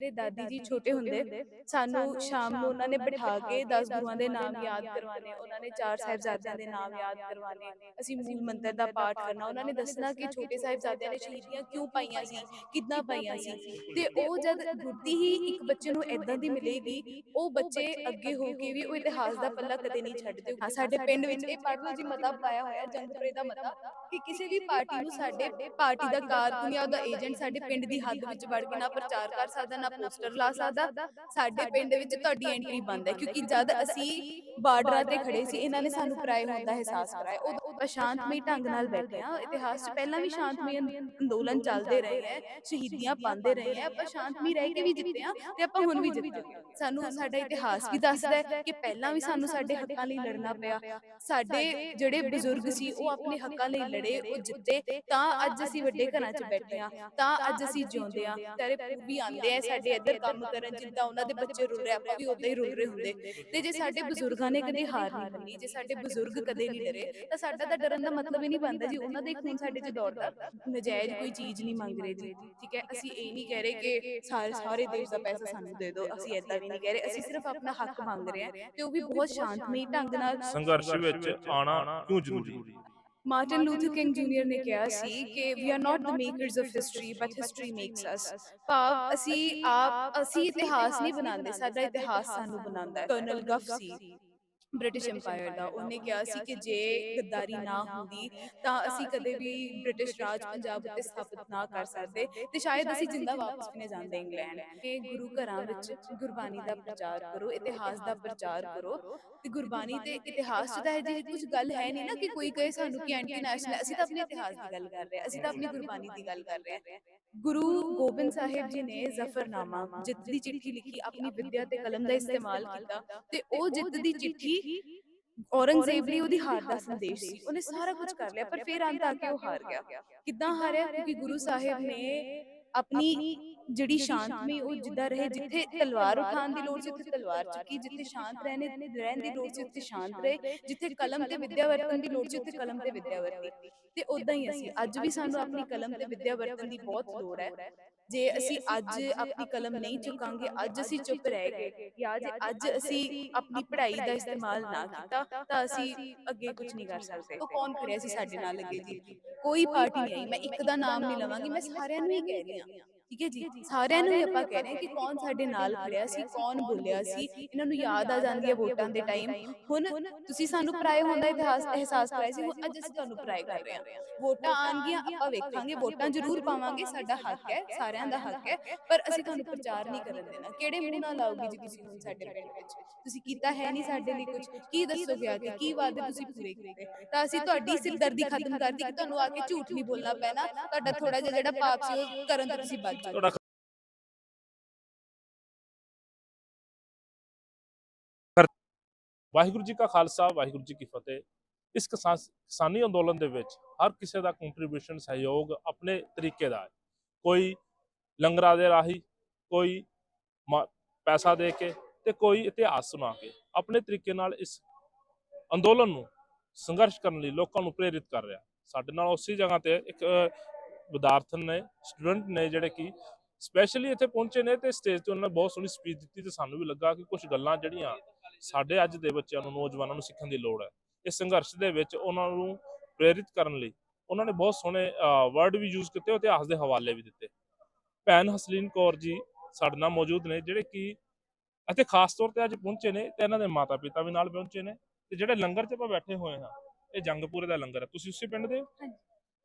ਮੇਰੇ ਦਾਦੀ ਜੀ ਛੋਟੇ ਹੁੰਦੇ ਸਾਨੂੰ ਸ਼ਾਮ ਨੂੰ ਉਹਨਾਂ ਨੇ ਬਿਠਾ ਕੇ 10 ਗੁਰੂਆਂ ਦੇ ਨਾਮ ਯਾਦ ਕਰਵਾਣੇ ਉਹਨਾਂ ਨੇ ਚਾਰ ਸਾਹਿਬਜ਼ਾਦਿਆਂ ਦੇ ਨਾਮ ਯਾਦ ਕਰਵਾਣੇ ਅਸੀਂ ਮੂਲ ਮੰਤਰ ਦਾ ਪਾਠ ਕਰਨਾ ਉਹਨਾਂ ਨੇ ਦੱਸਣਾ ਕਿ ਛੋਟੇ ਸਾਹਿਬਜ਼ਾਦਿਆਂ ਨੇ ਸ਼ਹੀਦੀਆਂ ਕਿਉਂ ਪਾਈਆਂ ਸੀ ਕਿੱਦਾਂ ਪਾਈਆਂ ਸੀ? ਤੇ ਉਹ ਜਦ ਗੁਰਤੀ ਹੀ ਇੱਕ ਬੱਚੇ ਨੂੰ ਇਦਾਂ ਦੀ ਮਿਲੇਗੀ ਉਹ ਬੱਚੇ ਅੱਗੇ ਹੋ ਕੇ ਵੀ ਉਹ ਇਤਿਹਾਸ ਦਾ ਪੱਲਾ ਕਦੇ ਨਹੀਂ ਛੱਡਦੇ ਹਾਂ ਸਾਡੇ ਪਿੰਡ ਵਿੱਚ ਇਹ ਲਓ ਜੀ ਮਤਾ ਪਾਇਆ ਹੋਇਆ ਜੰਗਪੁਰੇ ਦਾ ਮਤਾ ਕਿ ਕਿਸੇ ਵੀ ਪਾਰਟੀ ਨੂੰ ਸਾਡੇ ਪਾਰਟੀ ਦਾ ਕਾਰਕੁਨ ਜਾਂ ਉਹਦਾ ਏਜੰਟ ਸਾਡੇ ਪਿੰਡ ਦੀ ਹੱਦ ਵਿੱਚ ਵੜ ਕੇ ਨਾ ਪ੍ਰਚਾਰ ਕਰ ਸਕਦਾ ਨਾ ਪੋਸਟਰ ਲਾ ਸਕਦਾ। ਸਾਡੇ ਪਿੰਡ ਵਿੱਚ ਤੁਹਾਡੀ ਐਂਟਰੀ ਬੰਦ ਹੈ ਕਿਉਂਕਿ ਜਦ ਅਸੀਂ ਬਾਰਡਰਾਂ ਤੇ ਖੜੇ ਸੀ ਇਹਨਾਂ ਨੇ ਸਾਨੂੰ ਪਰਾਏ ਹੋਣ ਦਾ ਅਹਿਸਾਸ ਕਰਾਇਆ। ਆਪਾਂ ਸ਼ਾਂਤਮਈ ਢੰਗ ਨਾਲ ਬੈਠੇ ਆ ਇਤਿਹਾਸ 'ਚ ਪਹਿਲਾਂ ਵੀ ਸ਼ਾਂਤਮਈ ਅੰਦ- ਅੰਦੋਲਨ ਚੱਲਦੇ ਰਹੇ ਹੈ ਸ਼ਹੀਦੀਆਂ ਪਾਉਂਦੇ ਰਹੇ ਹੈ ਆਪਾਂ ਸ਼ਾਂਤਮਈ ਰਹਿ ਕੇ ਵੀ ਜਿੱਤੇ ਆ ਤੇ ਆਪਾਂ ਹੁਣ ਵੀ ਜਿੱਤਾਂਗੇ ਸਾਨੂੰ ਸਾਡਾ ਇਤਿਹਾਸ ਵੀ ਦੱਸਦਾ ਹੈ ਕਿ ਪਹਿਲਾਂ ਵੀ ਸਾਨੂੰ ਸਾਡੇ ਹੱਕਾਂ ਲਈ ਲੜਨਾ ਪਿਆ। ਸਾਡੇ ਜਿਹੜੇ ਬਜ਼ੁਰਗ ਸੀ ਉਹ ਆਪਣੇ ਹੱਕਾਂ ਲਈ ਲੜੇ ਉਹ ਜਿੱਤੇ। ਤਾਂ ਅੱਜ ਅਸੀਂ ਵੱਡੇ ਘਰਾਂ 'ਚ ਬੈਠੇ ਆ ਤਾਂ ਅੱਜ ਅਸੀਂ ਜਿਉਂਦੇ ਆ ਤੇਰੇ ਵੀ ਆਉਂਦੇ ਆ ਸਾਡੇ ਇੱਧਰ ਕੰਮ ਕਰਨ ਜਿੱਦਾਂ ਉਹਨਾਂ ਦੇ ਬੱਚੇ ਰੁੱਲ ਰਹੇ ਆਪਾਂ ਵੀ ਉਦਾਂ ਹੀ ਰੁੱਲ ਰਹੇ ਹੁੰਦੇ। ਤੇ ਜੇ ਸਾਡੇ ਬਜ਼ੁਰਗਾਂ ਨੇ ਕਦੇ ਹਾਰ ਨਹੀਂ ਮੰਨੀ ਜੇ ਸਾਡੇ ਬਜ਼ੁਰਗ ਕਦੇ ਨਹੀਂ ਡਰੇ ਤਾਂ ਸਾਡਾ ਤਾਂ ਡਰਨ ਦਾ ਮਤਲਬ ਹੀ ਨਹੀਂ ਬਣਦਾ ਜੀ ਉਹਨਾਂ ਦਾ ਖੂਨ ਸਾਡੇ 'ਚ ਦੌੜਦਾ ਨਜਾਇਜ਼ ਕੋਈ ਚੀਜ਼ ਨਹੀਂ ਮੰਗ ਰਹੇ ਜੀ। ਠੀਕ ਹੈ ਅਸੀਂ ਇਹ ਨਹੀਂ ਕਹਿ ਰਹੇ ਕਿ ਸਾਰੇ ਸਾਰੇ ਦੇਸ਼ ਦਾ ਪੈਸਾ ਸਾਨੂੰ ਦੇ ਦਿਓ ਅਸੀਂ ਏਦਾਂ ਵੀ ਨਹੀਂ ਕਹਿ ਰਹੇ ਅਸੀਂ ਸਿਰਫ ਆਪਣਾ ਹੱਕ ਮੰਗ ਰਹੇ ਹਾਂ ਤੇ ਉਹ ਵੀ ਬਹੁਤ ਸ਼ਾਂਤਮਈ ਢੰਗ ਨਾਲ ਸੰਘਰਸ਼ ਵਿੱਚ ਆਣਾ ਕਿਉਂ ਜ਼ਰੂਰੀ? ਹੈ ਮਾਰਟਨ ਲੂਥਰ ਕਿੰਗ ਜੂਨੀਅਰ ਨੇ ਕਿਹਾ ਸੀ ਕਿ we are not the makers of history but history makes us ਭਾਵ ਅਸੀਂ ਆਪ ਅਸੀਂ ਇਤਿਹਾਸ ਨਹੀਂ ਬਣਾਉਂਦੇ ਸਾਡਾ ਇਤਿਹਾਸ ਸਾਨੂੰ ਬਣਾਉਂਦਾ ਹੈ। ਕਰਨਲ ਗਫ ਸੀ ਬ੍ਰਿਟਿਸ਼ ਐਮਪਾਇਰ ਦਾ ਉਹਨੇ ਕਿਹਾ ਸੀ ਕਿ ਜੇ ਗੱਦਾਰੀ ਨਾ ਹੁੰਦੀ ਤਾਂ ਅਸੀਂ ਕਦੇ ਵੀ ਬ੍ਰਿਟਿਸ਼ ਰਾਜ ਪੰਜਾਬ ਉੱਤੇ ਸਥਾਪਿਤ ਨਾ ਕਰ ਸਕਦੇ ਤੇ ਸ਼ਾਇਦ ਅਸੀਂ ਜਿੰਦਾ ਵਾਪਸ ਵੀ ਨਾ ਜਾਂਦੇ ਇੰਗਲੈਂਡ ਕਿ ਗੁਰੂ ਘਰਾਂ ਵਿੱਚ ਗੁਰਬਾਣੀ ਦਾ ਪ੍ਰਚਾਰ ਕਰੋ ਇਤਿਹਾਸ ਦਾ ਪ੍ਰਚਾਰ ਕਰੋ ਤੇ ਗੁਰਬਾਣੀ ਤੇ ਇਤਿਹਾਸ ਚ ਤਾਂ ਇਹ ਜਿਹੀ ਕੁਝ ਗੱਲ ਹੈ ਨਹੀਂ ਨਾ ਕਿ ਕੋਈ ਕਹੇ ਸਾਨੂੰ ਕਿ ਐਂਟੀ ਨੈਸ਼ਨਲ ਅਸੀਂ ਤਾਂ ਆਪਣੇ ਇਤਿਹਾਸ ਦੀ ਗੱਲ ਕਰ ਰਹੇ ਹਾਂ ਅਸੀਂ ਤਾਂ ਆਪਣੀ ਗੁਰਬਾਣੀ ਦੀ ਗੱਲ ਕਰ ਰਹੇ ਹਾਂ। ਗੁਰੂ ਗੋਬਿੰਦ ਸਾਹਿਬ ਜੀ ਨੇ ਜ਼ਫਰਨਾਮਾ ਜਿੱਤ ਦੀ ਚਿੱਠੀ ਲਿਖੀ ਆਪਣੀ ਵਿਦਿਆ ਤੇ ਕਲਮ ਦਾ ਇਸਤੇਮਾਲ ਕੀਤਾ ਤੇ ਉਹ ਜਿੱਤ ਦੀ ਚਿੱਠੀ ਔਰੰਗਜ਼ੇਬ ਲਈ ਉਹਦੀ ਹਾਰ ਦਾ ਸੰਦੇਸ਼ ਸੀ ਉਹਨੇ ਸਾਰਾ ਕੁਝ ਕਰ ਲਿਆ ਪਰ ਫਿਰ ਅੰਤ ਆ ਕੇ ਉਹ ਹਾਰ ਗਿਆ। ਕਿੱਦਾਂ ਹਾਰਿਆ? ਕਿਉਂਕਿ ਗੁਰੂ ਸਾਹਿਬ ਨੇ ਆਪਣੀ ਜਿਹੜੀ ਸ਼ਾਂਤਮਈ ਉਹ ਜਿੱਦਾਂ ਰਹੇ ਜਿੱਥੇ ਤਲਵਾਰ ਉਠਾਉਣ ਦੀ ਲੋੜ ਸੀ ਉੱਥੇ ਤਲਵਾਰ ਚੁੱਕੀ ਜਿੱਥੇ ਸ਼ਾਂਤ ਰਹਿਣੇ ਰਹਿਣ ਦੀ ਲੋੜ ਸੀ ਉੱਥੇ ਸ਼ਾਂਤ ਰਹੇ ਜਿੱਥੇ ਕਲਮ ਤੇ ਵਿਦਿਆ ਵਰਤਣ ਦੀ ਲੋੜ ਸੀ ਉੱਥੇ ਕਲਮ ਤੇ ਵਿਦਿਆ ਵਰਤੀ ਤੇ ਉਦਾਂ ਹੀ ਅਸੀਂ ਅੱਜ ਵੀ ਸਾਨੂੰ ਆਪਣੀ ਕਲਮ ਤੇ ਵਿਦਿਆ ਵਰਤਣ ਦੀ ਬਹੁਤ ਲੋੜ ਹੈ। ਜੇ ਅਸੀਂ ਅੱਜ ਆਪਣੀ ਕਲਮ ਨਹੀਂ ਚੁੱਕਾਂਗੇ ਅੱਜ ਅਸੀਂ ਚੁੱਪ ਰਹਿ ਗਏ ਜਾਂ ਜੇ ਅੱਜ ਅਸੀਂ ਆਪਣੀ ਪੜ੍ਹਾਈ ਦਾ ਇਸਤੇਮਾਲ ਨਾ ਕੀਤਾ ਤਾਂ ਅਸੀਂ ਅੱਗੇ ਕੁਝ ਨਹੀਂ ਕਰ ਸਕਦੇ। ਉਹ ਕੌਣ ਖੜਿਆ ਸੀ ਸਾਡੇ ਨਾਲ ਅੱਗੇ ਜੀ ਕੋਈ ਪਾਰਟੀ ਨਹੀਂ ਮੈਂ ਇੱਕ ਦਾ ਨਾਮ ਨਹੀਂ ਲਵਾਂਗੀ ਮੈਂ ਸਾਰਿਆਂ ਨੂੰ ਹੀ। ਕਹਿ ਰਹੀ ਹਾਂ। ਠੀਕ ਹੈ ਜੀ? ਸਾਰਿਆਂ ਨੂੰ ਆਪਾਂ ਕਹਿ ਰਹੇ ਹਾਂ ਕਿ ਕੌਣ ਸਾਡੇ ਨਾਲ ਖੜਿਆ ਸੀ ਕੌਣ ਬੋਲਿਆ ਸੀ ਇਹਨਾਂ ਨੂੰ ਯਾਦ ਆ ਜਾਂਦੀ ਹੈ ਵੋਟਾਂ ਦੇ ਟਾਈਮ। ਹੁਣ ਤੁਸੀਂ ਸਾਨੂੰ ਪਰਾਏ ਹੋਣ ਦਾ ਇਤਿਹਾਸ ਅਹਿਸਾਸ ਕਰਾਇਆ ਸੀ ਹੁਣ ਅੱਜ ਅਸੀਂ ਤੁਹਾਨੂੰ ਪਰਾਏ ਕਰ ਰਹੇ ਹਾਂ। ਵੋਟਾਂ ਆਣਗੀਆਂ ਆਪਾਂ ਵੇਖਾਂਗੇ ਵੋਟਾਂ ਜ਼ਰੂਰ ਪਾਵਾਂਗੇ ਸਾਡਾ ਹੱਕ ਹੈ ਸਾਰਿਆਂ ਦਾ ਹੱਕ ਹੈ। ਪਰ ਅਸੀਂ ਤੁਹਾਨੂੰ ਪ੍ਰਚਾਰ ਨਹੀਂ ਕਰਨ ਦੇਣਾ। ਕਿਹੜੇ ਮੂੰਹ ਨਾਲ ਆਓਗੇ ਜੀ ਤੁਸੀਂ ਹੁਣ ਸਾਡੇ ਪਿੰਡ ਵਿੱਚ? ਤੁਸੀਂ ਕੀਤਾ ਹੈ ਨਹੀਂ ਸਾਡੇ ਲਈ ਕੁਝ ਕੀ ਦੱਸੋਗੇ ਆ ਕੇ ਕੀ ਵਾਅਦੇ ਤੁਸੀਂ ਪੂਰੇ ਕੀਤੇ ਤਾਂ ਅਸੀਂ ਤੁਹਾਡੀ ਸਿਰਦਰਦੀ ਖਤਮ ਕਰਦੀ ਕਿ? ਤੁਹਾਨੂੰ ਆ ਕੇ ਝੂਠ ਨਹੀਂ ਬੋਲਣਾ ਪੈਣਾ ਤੁਹਾਡਾ ਥੋੜਾ ਜਿਹਾ ਜਿਹੜਾ ਪਾਪ ਸੀ ਉਹ ਕਰਨ ਤੋਂ ਤੁਸੀਂ ਬਚ ਤੁਹਾਡਾ ਵਾਹਿਗੁਰੂ ਜੀ ਕਾ ਖਾਲਸਾ, ਵਾਹਿਗੁਰੂ ਜੀ ਕੀ ਫਤਿਹ। ਇਸ ਕਿਸਾਨੀ ਅੰਦੋਲਨ ਦੇ ਵਿੱਚ ਹਰ ਕਿਸੇ ਦਾ ਕੰਟਰੀਬਿਊਸ਼ਨ ਸਹਿਯੋਗ ਆਪਣੇ ਤਰੀਕੇ ਦਾ ਹੈ। ਕੋਈ ਲੰਗਰਾਂ ਦੇ ਰਾਹੀਂ, ਕੋਈ ਪੈਸਾ ਦੇ ਕੇ ਤੇ ਕੋਈ ਇਤਿਹਾਸ ਸੁਣਾ ਕੇ ਆਪਣੇ ਤਰੀਕੇ ਨਾਲ ਇਸ ਅੰਦੋਲਨ ਨੂੰ ਸੰਘਰਸ਼ ਕਰਨ ਲਈ ਲੋਕਾਂ ਨੂੰ ਪ੍ਰੇਰਿਤ ਕਰ ਰਿਹਾ। ਸਾਡੇ ਨਾਲ ਉਸੇ ਜਗ੍ਹਾ ਤੇ ਇੱਕ ਵਿਦਿਆਰਥਣ ਨੇ ਸਟੂਡੈਂਟ ਨੇ ਜਿਹੜੇ ਕਿ ਸਪੈਸ਼ਲੀ ਇੱਥੇ ਪਹੁੰਚੇ ਨੇ ਤੇ ਸਟੇਜ ਤੇ ਉਹਨਾਂ ਨੇ ਬਹੁਤ ਸੋਹਣੀ ਸਪੀਚ ਦਿੱਤੀ ਤੇ ਸਾਨੂੰ ਵੀ ਲੱਗਾ ਕਿ ਕੁਝ ਗੱਲਾਂ ਜਿਹੜੀਆਂ ਸਾਡੇ ਅੱਜ ਦੇ ਬੱਚਿਆਂ ਨੂੰ ਨੌਜਵਾਨਾਂ ਨੂੰ ਸਿੱਖਣ ਦੀ ਲੋੜ ਹੈ। ਇਸ ਸੰਘਰਸ਼ ਦੇ ਵਿੱਚ ਉਹਨਾਂ ਨੂੰ ਪ੍ਰੇਰਿਤ ਕਰਨ ਲਈ ਉਹਨਾਂ ਨੇ ਬਹੁਤ ਸੋਹਣੇ ਵਰਡ ਵੀ ਯੂਜ਼ ਕੀਤੇ ਇਤਿਹਾਸ ਦੇ ਹਵਾਲੇ ਵੀ ਦਿੱਤੇ। ਭੈਣ ਹਸਲੀਨ ਕੌਰ ਜੀ ਸਾਡੇ ਨਾਲ ਮੌਜੂਦ ਨੇ ਜਿਹੜੇ ਕਿ ਅਤੇ ਖਾਸ ਤੌਰ ਤੇ ਅੱਜ ਪਹੁੰਚੇ ਨੇ ਤੇ ਇਹਨਾਂ ਦੇ ਮਾਤਾ ਪਿਤਾ ਵੀ ਨਾਲ ਪਹੁੰਚੇ ਨੇ ਤੇ ਜਿਹੜੇ ਲੰਗਰ 'ਚ ਆਪਾਂ ਬੈਠੇ ਹੋਏ ਹਾਂ ਇਹ ਜੰਗਪੁਰੇ ਦਾ ਲੰਗਰ ਹੈ। ਤੁਸੀਂ ਉਸੇ ਪਿੰਡ ਦੇ ਹੋ?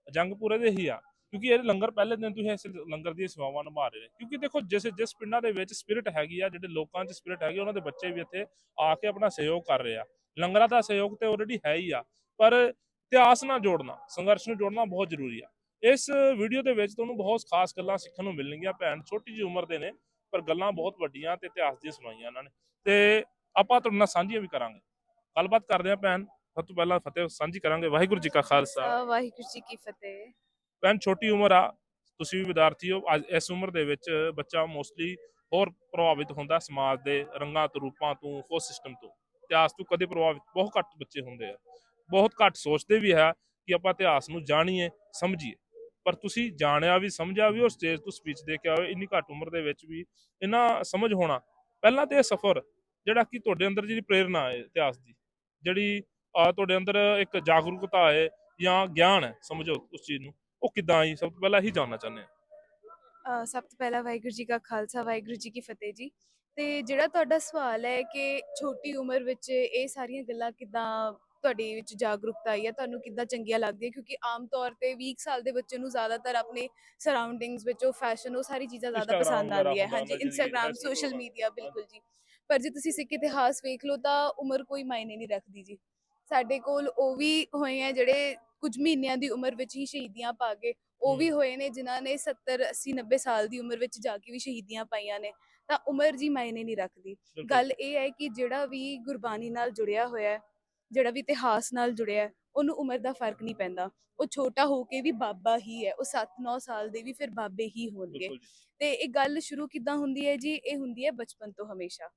ਜੰਗਪੁਰੇ ਦੇ ਹੀ ਆ। ਕਿਉਂਕਿ ਇਹ ਲੰਗਰ ਪਹਿਲੇ ਦਿਨ ਤੁਸੀਂ ਇਸ ਲੰਗਰ ਦੀਆਂ ਸੇਵਾਵਾਂ ਨਿਭਾ ਰਹੇ ਨੇ। ਕਿਉਂਕਿ ਦੇਖੋ, ਜਿਸ ਜਿਸ ਪਿੰਡਾਂ ਦੇ ਵਿੱਚ ਸਪਿਰਿਟ ਹੈਗੀ ਆ, ਜਿਹੜੇ ਲੋਕਾਂ 'ਚ ਸਪਿਰਿਟ ਹੈਗੀ, ਉਹਨਾਂ ਦੇ ਬੱਚੇ ਵੀ ਇੱਥੇ ਆ ਕੇ ਆਪਣਾ ਸਹਿਯੋਗ ਕਰ ਰਹੇ ਆ। ਲੰਗਰਾਂ ਦਾ ਸਹਿਯੋਗ ਤੇ ਆਲਰੇਡੀ ਹੈ ਹੀ ਆ, ਪਰ ਇਤਿਹਾਸ ਨਾਲ ਜੋੜਨਾ, ਸੰਘਰਸ਼ ਨੂੰ ਜੋੜਨਾ ਬਹੁਤ ਜ਼ਰੂਰੀ ਆ। ਇਸ ਵੀਡੀਓ ਦੇ ਵਿੱਚ ਤੁਹਾਨੂੰ ਬਹੁਤ ਖਾਸ ਗੱਲਾਂ ਸਿੱਖਣ ਨੂੰ ਮਿਲਣਗੀਆਂ, ਭੈਣ। ਛੋਟੀ ਜਿਹੀ ਉਮਰ ਦੇ ਨੇ, ਪਰ ਗੱਲਾਂ ਬਹੁਤ ਵੱਡੀਆਂ ਤੇ ਇਤਿਹਾਸ ਦੀਆਂ ਸੁਣਾਈਆਂ ਇਹਨਾਂ ਨੇ। ਤੇ ਆਪਾਂ ਤੁਹਾਡੇ ਨਾਲ ਸਾਂਝੀਆਂ ਵੀ ਕਰਾਂਗੇ। ਗੱਲਬਾਤ ਕਰਦੇ ਹਾਂ ਭੈਣ। ਸਭ ਤੋਂ ਪਹਿਲਾਂ ਫਤਿਹ ਸਾਂਝੀ ਕਰਾਂਗੇ। ਵਾਹਿਗੁਰੂ ਜੀ ਕਾ ਖਾਲਸਾ। ਵਾਹਿਗੁਰੂ ਜੀ ਕੀ ਫਤਿਹ। ਭੈਣ, ਛੋਟੀ ਉਮਰ ਆ, ਤੁਸੀਂ ਵੀ ਵਿਦਿਆਰਥੀ ਹੋ, ਅੱਜ ਇਸ ਉਮਰ ਦੇ ਵਿੱਚ ਬੱਚਾ ਮੋਸਟਲੀ ਹੋਰ ਪ੍ਰਭਾਵਿਤ ਹੁੰਦਾ ਸਮਾਜ ਦੇ ਰੰਗਾਂ ਤੋਂ, ਰੂਪਾਂ ਤੋਂ, ਹੋਰ ਸਿਸਟਮ ਤੋਂ। ਇਤਿਹਾਸ ਤੋਂ ਕਦੇ ਪ੍ਰਭਾਵਿਤ, ਬਹੁਤ ਘੱਟ ਬੱਚੇ ਹੁੰਦੇ ਆ। ਬਹੁਤ ਘੱਟ ਸੋਚਦੇ ਵੀ ਹੈ ਕਿ ਆਪਾਂ ਇਤਿਹਾਸ ਨੂੰ ਜਾਣੀਏ, ਸਮਝੀਏ। ਪਰ ਤੁਸੀਂ ਜਾਣਿਆ ਵੀ, ਸਮਝਿਆ ਵੀ, ਔਰ ਸਟੇਜ ਤੋਂ ਸਪੀਚ ਦੇ ਕੇ ਆਏ ਇੰਨੀ ਘੱਟ ਉਮਰ ਦੇ ਵਿੱਚ ਵੀ ਇੰਨਾ ਸਮਝ ਹੋਣਾ। ਪਹਿਲਾਂ ਤੇ ਇਹ ਸਫ਼ਰ, ਜਿਹੜਾ ਕਿ ਤੁਹਾਡੇ ਅੰਦਰ ਜਿਹੜੀ ਪ੍ਰੇਰਨਾ ਹੈ ਇਤਿਹਾਸ ਦੀ, ਜਿਹੜੀ ਤੁਹਾਡੇ ਅੰਦਰ ਇੱਕ ਜਾਗਰੂਕਤਾ ਹੈ ਜਾਂ ਗਿਆਨ ਹੈ, ਸਮਝੋ ਉਸ ਚੀਜ਼ ਨੂੰ। ਉਹ ਕਿੱਦਾਂ ਆਈ? ਸਭ ਤੋਂ ਪਹਿਲਾਂ ਇਹੀ ਜਾਣਨਾ ਚਾਹੁੰਦੇ ਹਾਂ ਅ, ਸਭ ਤੋਂ ਪਹਿਲਾਂ ਵਾਹਿਗੁਰੂ ਜੀ ਕਾ ਖਾਲਸਾ ਵਾਹਿਗੁਰੂ ਜੀ ਕੀ ਫਤਿਹ ਜੀ। ਤੇ ਜਿਹੜਾ ਤੁਹਾਡਾ ਸਵਾਲ ਹੈ ਕਿ ਛੋਟੀ ਉਮਰ ਵਿੱਚ ਇਹ ਸਾਰੀਆਂ ਗੱਲਾਂ ਕਿੱਦਾਂ ਤੁਹਾਡੇ ਵਿੱਚ ਜਾਗਰੂਕਤਾ ਆਈ ਹੈ ਤੁਹਾਨੂੰ ਕਿੱਦਾਂ ਚੰਗੀਆਂ ਲੱਗਦੀਆਂ? ਕਿਉਂਕਿ ਆਮ ਤੌਰ ਤੇ 20 ਸਾਲ ਦੇ ਬੱਚੇ ਨੂੰ ਜ਼ਿਆਦਾਤਰ ਆਪਣੇ ਸਰਾਊਂਡਿੰਗਸ ਵਿੱਚ ਉਹ ਫੈਸ਼ਨ ਉਹ ਸਾਰੀ ਚੀਜ਼ਾਂ ਜ਼ਿਆਦਾ Instagram ਪਸੰਦ ਵਗੈਰਾ ਆਉਂਦੀ ਹੈ। ਹੁੰਦਾ ਹਾਂਜੀ ਇੰਸਟਾਗ੍ਰam ਸੋਸ਼ਲ। ਮੀਡੀਆ ਬਿਲਕੁਲ ਜੀ। ਪਰ ਜੇ ਤੁਸੀਂ ਸਿੱਖ ਇਤਿਹਾਸ ਵੇਖ ਲਓ ਤਾਂ ਉਮਰ ਕੋਈ ਮਾਇਨੇ ਨਹੀਂ ਰੱਖਦੀ ਜੀ। ਸਾਡੇ ਕੋਲ ਉਹ ਵੀ ਹੋਏ ਆ ਜਿਹੜੇ ਕੁਝ ਮਹੀਨਿਆਂ ਦੀ ਉਮਰ ਵਿੱਚ ਹੀ ਸ਼ਹੀਦੀਆਂ ਪਾ ਗਏ ਉਹ ਵੀ ਹੋਏ ਨੇ ਜਿਨ੍ਹਾਂ ਨੇ 70 80 90 ਸਾਲ ਦੀ ਉਮਰ ਵਿੱਚ ਜਾ ਕੇ ਵੀ ਸ਼ਹੀਦੀਆਂ ਪਾਈਆਂ ਨੇ। ਤਾਂ ਉਮਰ ਜੀ ਮਾਇਨੇ ਨਹੀਂ ਰੱਖਦੀ। ਗੱਲ ਇਹ ਹੈ ਕਿ ਜਿਹੜਾ ਵੀ ਗੁਰਬਾਣੀ ਨਾਲ ਜੁੜਿਆ ਹੋਇਆ ਹੈ ਜਿਹੜਾ ਵੀ ਇਤਿਹਾਸ ਨਾਲ ਜੁੜਿਆ ਹੈ ਉਹਨੂੰ ਉਮਰ ਦਾ ਫ਼ਰਕ ਨਹੀਂ ਪੈਂਦਾ। ਉਹ ਛੋਟਾ ਹੋ ਕੇ ਵੀ ਬਾਬਾ ਹੀ ਹੈ ਉਹ 7-9 ਸਾਲ ਦੇ ਵੀ ਫਿਰ ਬਾਬੇ ਹੀ ਹੋਣਗੇ। ਤੇ ਇਹ ਗੱਲ ਸ਼ੁਰੂ ਕਿੱਦਾਂ ਹੁੰਦੀ ਹੈ ਜੀ? ਇਹ ਹੁੰਦੀ ਹੈ ਬਚਪਨ ਤੋਂ ਹਮੇਸ਼ਾ।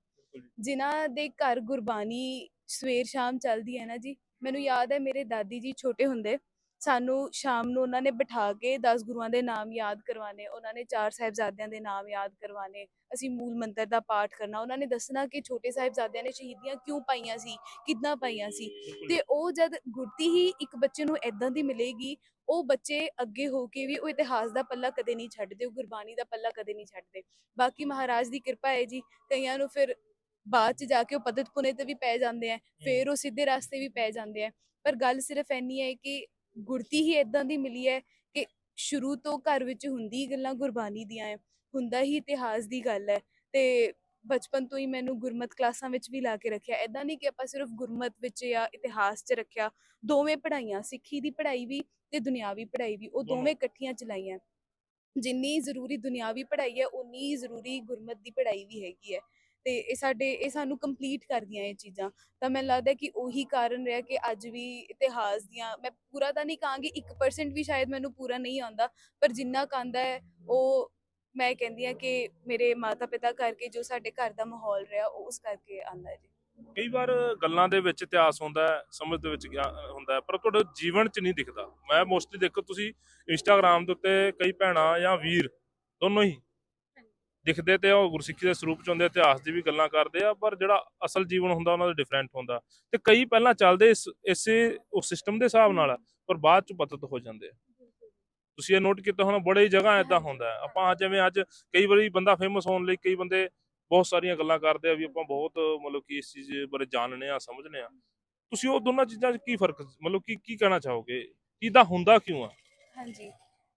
ਜਿਨ੍ਹਾਂ ਦੇ ਘਰ ਗੁਰਬਾਣੀ ਸਵੇਰ ਸ਼ਾਮ ਚੱਲਦੀ ਹੈ ਨਾ ਜੀ ਮੈਨੂੰ ਯਾਦ ਹੈ ਮੇਰੇ ਦਾਦੀ ਜੀ ਛੋਟੇ ਹੁੰਦੇ ਸਾਨੂੰ ਸ਼ਾਮ ਨੂੰ ਉਹਨਾਂ ਨੇ ਬਿਠਾ ਕੇ 10 ਗੁਰੂਆਂ ਦੇ ਨਾਮ ਯਾਦ ਕਰਵਾਣੇ ਉਹਨਾਂ ਨੇ ਚਾਰ ਸਾਹਿਬਜ਼ਾਦਿਆਂ ਦੇ ਨਾਮ ਯਾਦ ਕਰਵਾਣੇ ਅਸੀਂ ਮੂਲ ਮੰਤਰ ਦਾ ਪਾਠ ਕਰਨਾ ਉਹਨਾਂ ਨੇ ਦੱਸਣਾ ਕਿ ਛੋਟੇ ਸਾਹਿਬਜ਼ਾਦਿਆਂ ਨੇ ਸ਼ਹੀਦੀਆਂ ਕਿਉਂ ਪਾਈਆਂ ਸੀ ਕਿੱਦਾਂ ਪਾਈਆਂ ਸੀ। ਤੇ ਉਹ ਜਦ ਗੁਰਤੀ ਹੀ ਇੱਕ ਬੱਚੇ ਨੂੰ ਐਦਾਂ ਦੀ ਮਿਲੇਗੀ ਉਹ ਬੱਚੇ ਅੱਗੇ ਹੋ ਕੇ ਵੀ ਉਹ ਇਤਿਹਾਸ ਦਾ ਪੱਲਾ ਕਦੇ ਨਹੀਂ ਛੱਡਦੇ ਉਹ ਗੁਰਬਾਣੀ ਦਾ ਪੱਲਾ ਕਦੇ ਨਹੀਂ ਛੱਡਦੇ। ਬਾਕੀ ਮਹਾਰਾਜ ਦੀ ਕਿਰਪਾ ਹੈ ਜੀ ਕਈਆਂ ਨੂੰ ਫਿਰ ਬਾਅਦ ਚ ਜਾ ਕੇ ਉਹ ਪਦਤ ਪੁਨੇ ਤੇ ਵੀ ਪੈ ਜਾਂਦੇ ਆ ਫਿਰ ਉਹ ਸਿੱਧੇ ਰਸਤੇ ਵੀ ਪੈ ਜਾਂਦੇ ਆ ਪਰ ਗੱਲ ਸਿਰਫ ਇੰਨੀ ਹੈ ਕਿ ਗੁਰਤੀ ਹੀ ਇਦਾਂ ਦੀ ਮਿਲੀ ਹੈ ਕਿ ਸ਼ੁਰੂ ਤੋਂ ਘਰ ਵਿੱਚ ਹੁੰਦੀ ਗੱਲਾਂ ਗੁਰਬਾਣੀ ਦੀਆਂ ਹੈ ਹੁੰਦਾ ਹੀ ਇਤਿਹਾਸ ਦੀ ਗੱਲ ਹੈ ਤੇ ਬਚਪਨ ਤੋਂ ਹੀ ਮੈਨੂੰ ਗੁਰਮਤ ਕਲਾਸਾਂ ਵਿੱਚ ਵੀ ਲਾ ਕੇ ਰੱਖਿਆ। ਐਦਾਂ ਨਹੀਂ ਕਿ ਆਪਾਂ ਸਿਰਫ ਗੁਰਮਤ ਵਿੱਚ ਜਾਂ ਇਤਿਹਾਸ 'ਚ ਰੱਖਿਆ ਦੋਵੇਂ ਪੜ੍ਹਾਈਆਂ ਸਿੱਖੀ ਦੀ ਪੜ੍ਹਾਈ ਵੀ ਤੇ ਦੁਨਿਆਵੀ ਪੜ੍ਹਾਈ ਵੀ ਉਹ। ਦੋਵੇਂ ਇਕੱਠੀਆਂ ਚਲਾਈਆਂ। ਜਿੰਨੀ ਜ਼ਰੂਰੀ ਦੁਨਿਆਵੀ ਪੜ੍ਹਾਈ ਹੈ ਉਨੀ ਜ਼ਰੂਰੀ ਗੁਰਮਤ ਦੀ ਪੜ੍ਹਾਈ ਵੀ ਹੈਗੀ ਹੈ ਤੇ ਇਹ ਸਾਡੇ, ਇਹ ਸਾਨੂੰ ਕੰਪਲੀਟ ਕਰਦੀਆਂ ਇਹ ਚੀਜ਼ਾਂ। ਤਾਂ ਮੈਨੂੰ ਲੱਗਦਾ ਕਿ ਉਹੀ ਕਾਰਨ ਰਿਹਾ ਕਿ ਅੱਜ ਵੀ ਇਤਿਹਾਸ ਦੀਆਂ, ਮੈਂ ਪੂਰਾ ਤਾਂ ਨਹੀਂ ਕਹਾਂਗੀ 1% ਵੀ ਸ਼ਾਇਦ ਮੈਨੂੰ ਪੂਰਾ ਨਹੀਂ ਆਉਂਦਾ, ਪਰ ਜਿੰਨਾ ਕੁ ਹੈ, ਉਹ ਮੈਂ ਕਹਿੰਦੀ ਹਾਂ ਕਿ ਮੇਰੇ ਮਾਤਾ ਪਿਤਾ ਕਰਕੇ ਜੋ ਸਾਡੇ ਘਰ ਦਾ ਮਾਹੌਲ ਰਿਹਾ, ਉਹ ਉਸ ਕਰਕੇ ਆਉਂਦਾ ਜੀ। ਕਈ ਵਾਰ ਗੱਲਾਂ ਦੇ ਵਿੱਚ ਇਤਿਹਾਸ ਹੁੰਦਾ ਸਮਝ ਦੇ ਵਿੱਚ ਹੁੰਦਾ ਪਰ ਤੁਹਾਡੇ ਜੀਵਨ 'ਚ ਨਹੀਂ ਦਿਖਦਾ। ਮੈਂ ਮੋਸਟਲੀ ਦੇਖੋ ਤੁਸੀਂ ਇੰਸਟਾਗ੍ਰam ਦੇ ਉੱਤੇ ਕਈ ਭੈਣਾਂ ਜਾਂ ਵੀਰ, ਦੋਨੋਂ ਹੀ ਦਿਖਦੇ ਤੇ ਉਹ ਗੁਰਸਿੱਖੀ ਦੇ ਸਰੂਪ ਚ ਹੁੰਦੇ ਇਤਿਹਾਸ ਦੀ ਵੀ ਗੱਲਾਂ ਕਰਦੇ ਆ, ਪਰ ਜਿਹੜਾ ਅਸਲ ਜੀਵਨ ਹੁੰਦਾ, ਉਹਨਾਂ ਦਾ ਡਿਫਰੈਂਟ ਹੁੰਦਾ। ਤੇ ਕਈ ਪਹਿਲਾਂ ਚੱਲਦੇ ਇਸੇ ਉਸ ਸਿਸਟਮ ਦੇ ਹਿਸਾਬ ਨਾਲ, ਪਰ ਬਾਅਦ ਚ ਪਤਤ ਹੋ ਜਾਂਦੇ ਆ। ਤੁਸੀਂ ਇਹ ਨੋਟ ਕੀਤਾ ਹੋਣਾ, ਬੜੇ ਜਗ੍ਹਾ ਇਦਾਂ ਹੁੰਦਾ ਆਪਾਂ ਜਿਵੇਂ ਅੱਜ ਕਈ ਵਾਰੀ ਬੰਦਾ ਫੇਮਸ ਹੋਣ ਲਈ ਕਈ ਬੰਦੇ ਬਹੁਤ ਸਾਰੀਆਂ ਗੱਲਾਂ ਕਰਦੇ ਆ ਵੀ ਆਪਾਂ ਬਹੁਤ ਮਤਲਬ ਕਿ ਇਸ ਚੀਜ਼ ਬਾਰੇ ਜਾਣਨੇ ਆ, ਸਮਝਨੇ ਆ। ਤੁਸੀਂ ਉਹ ਦੋਨਾਂ ਚੀਜ਼ਾਂ 'ਚ ਕੀ ਫ਼ਰਕ, ਮਤਲਬ ਕਿ ਕੀ ਕਹਿਣਾ ਚਾਹੋਗੇ? ਕਿਦਾਂ ਹੁੰਦਾ ਕਿਉਂ ਆ? ਹਾਂਜੀ।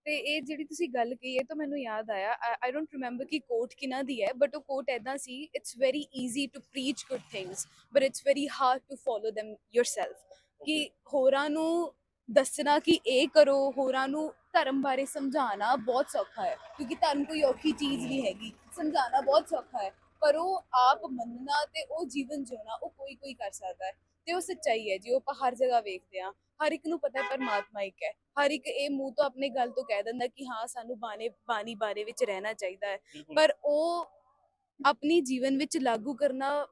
ਤੇ ਇਹ ਜਿਹੜੀ ਤੁਸੀਂ ਗੱਲ ਕਹੀ ਹੈ ਤਾਂ ਮੈਨੂੰ ਯਾਦ ਆਇਆ। ਆਈ ਡੋਨਟ ਰਿਮੈਂਬਰ ਕਿ ਕੋਟ ਕਿਨਾਂ ਦੀ ਹੈ ਬਟ ਉਹ ਕੋਟ ਐਦਾਂ ਸੀ it's very easy to preach good things but it's very hard to follow them yourself. ਕਿ ਹੋਰਾਂ ਨੂੰ ਦੱਸਣਾ ਕਿ ਇਹ ਕਰੋ ਹੋਰਾਂ ਨੂੰ ਧਰਮ ਬਾਰੇ ਸਮਝਾਉਣਾ ਬਹੁਤ ਸੌਖਾ ਹੈ ਕਿਉਂਕਿ ਧਰਮ ਕੋਈ ਔਖੀ ਚੀਜ਼ ਨਹੀਂ ਹੈਗੀ। ਸਮਝਾਉਣਾ ਬਹੁਤ ਸੌਖਾ ਹੈ ਪਰ ਉਹ ਆਪ ਮੰਨਣਾ ਤੇ ਉਹ ਜੀਵਨ ਜਿਉਣਾ ਉਹ ਕੋਈ ਕੋਈ ਕਰ ਸਕਦਾ ਹੈ। ਤੇ ਉਹ ਸੱਚਾਈ ਹੈ ਜੀ ਉਹ ਆਪਾਂ ਹਰ ਜਗ੍ਹਾ ਵੇਖਦੇ ਆ ਹਰ ਇੱਕ ਨੂੰ ਪਤਾ ਹੈ ਪਰਮਾਤਮਾ ਇੱਕ ਹੈ। ਹਰ ਇੱਕ ਇਹ ਮੂੰਹ ਤੋਂ ਆਪਣੇ ਗੱਲ ਤੋਂ ਕਹਿ ਦਿੰਦਾ ਕਿ ਹਾਂ ਸਾਨੂੰ ਬਾਣੇ ਬਾਣੀ ਬਾਰੇ ਵਿੱਚ ਰਹਿਣਾ ਚਾਹੀਦਾ ਹੈ। ਪਰ ਉਹ ਆਪਣੀ ਜੀਵਨ ਵਿੱਚ ਲਾਗੂ ਕਰਨਾ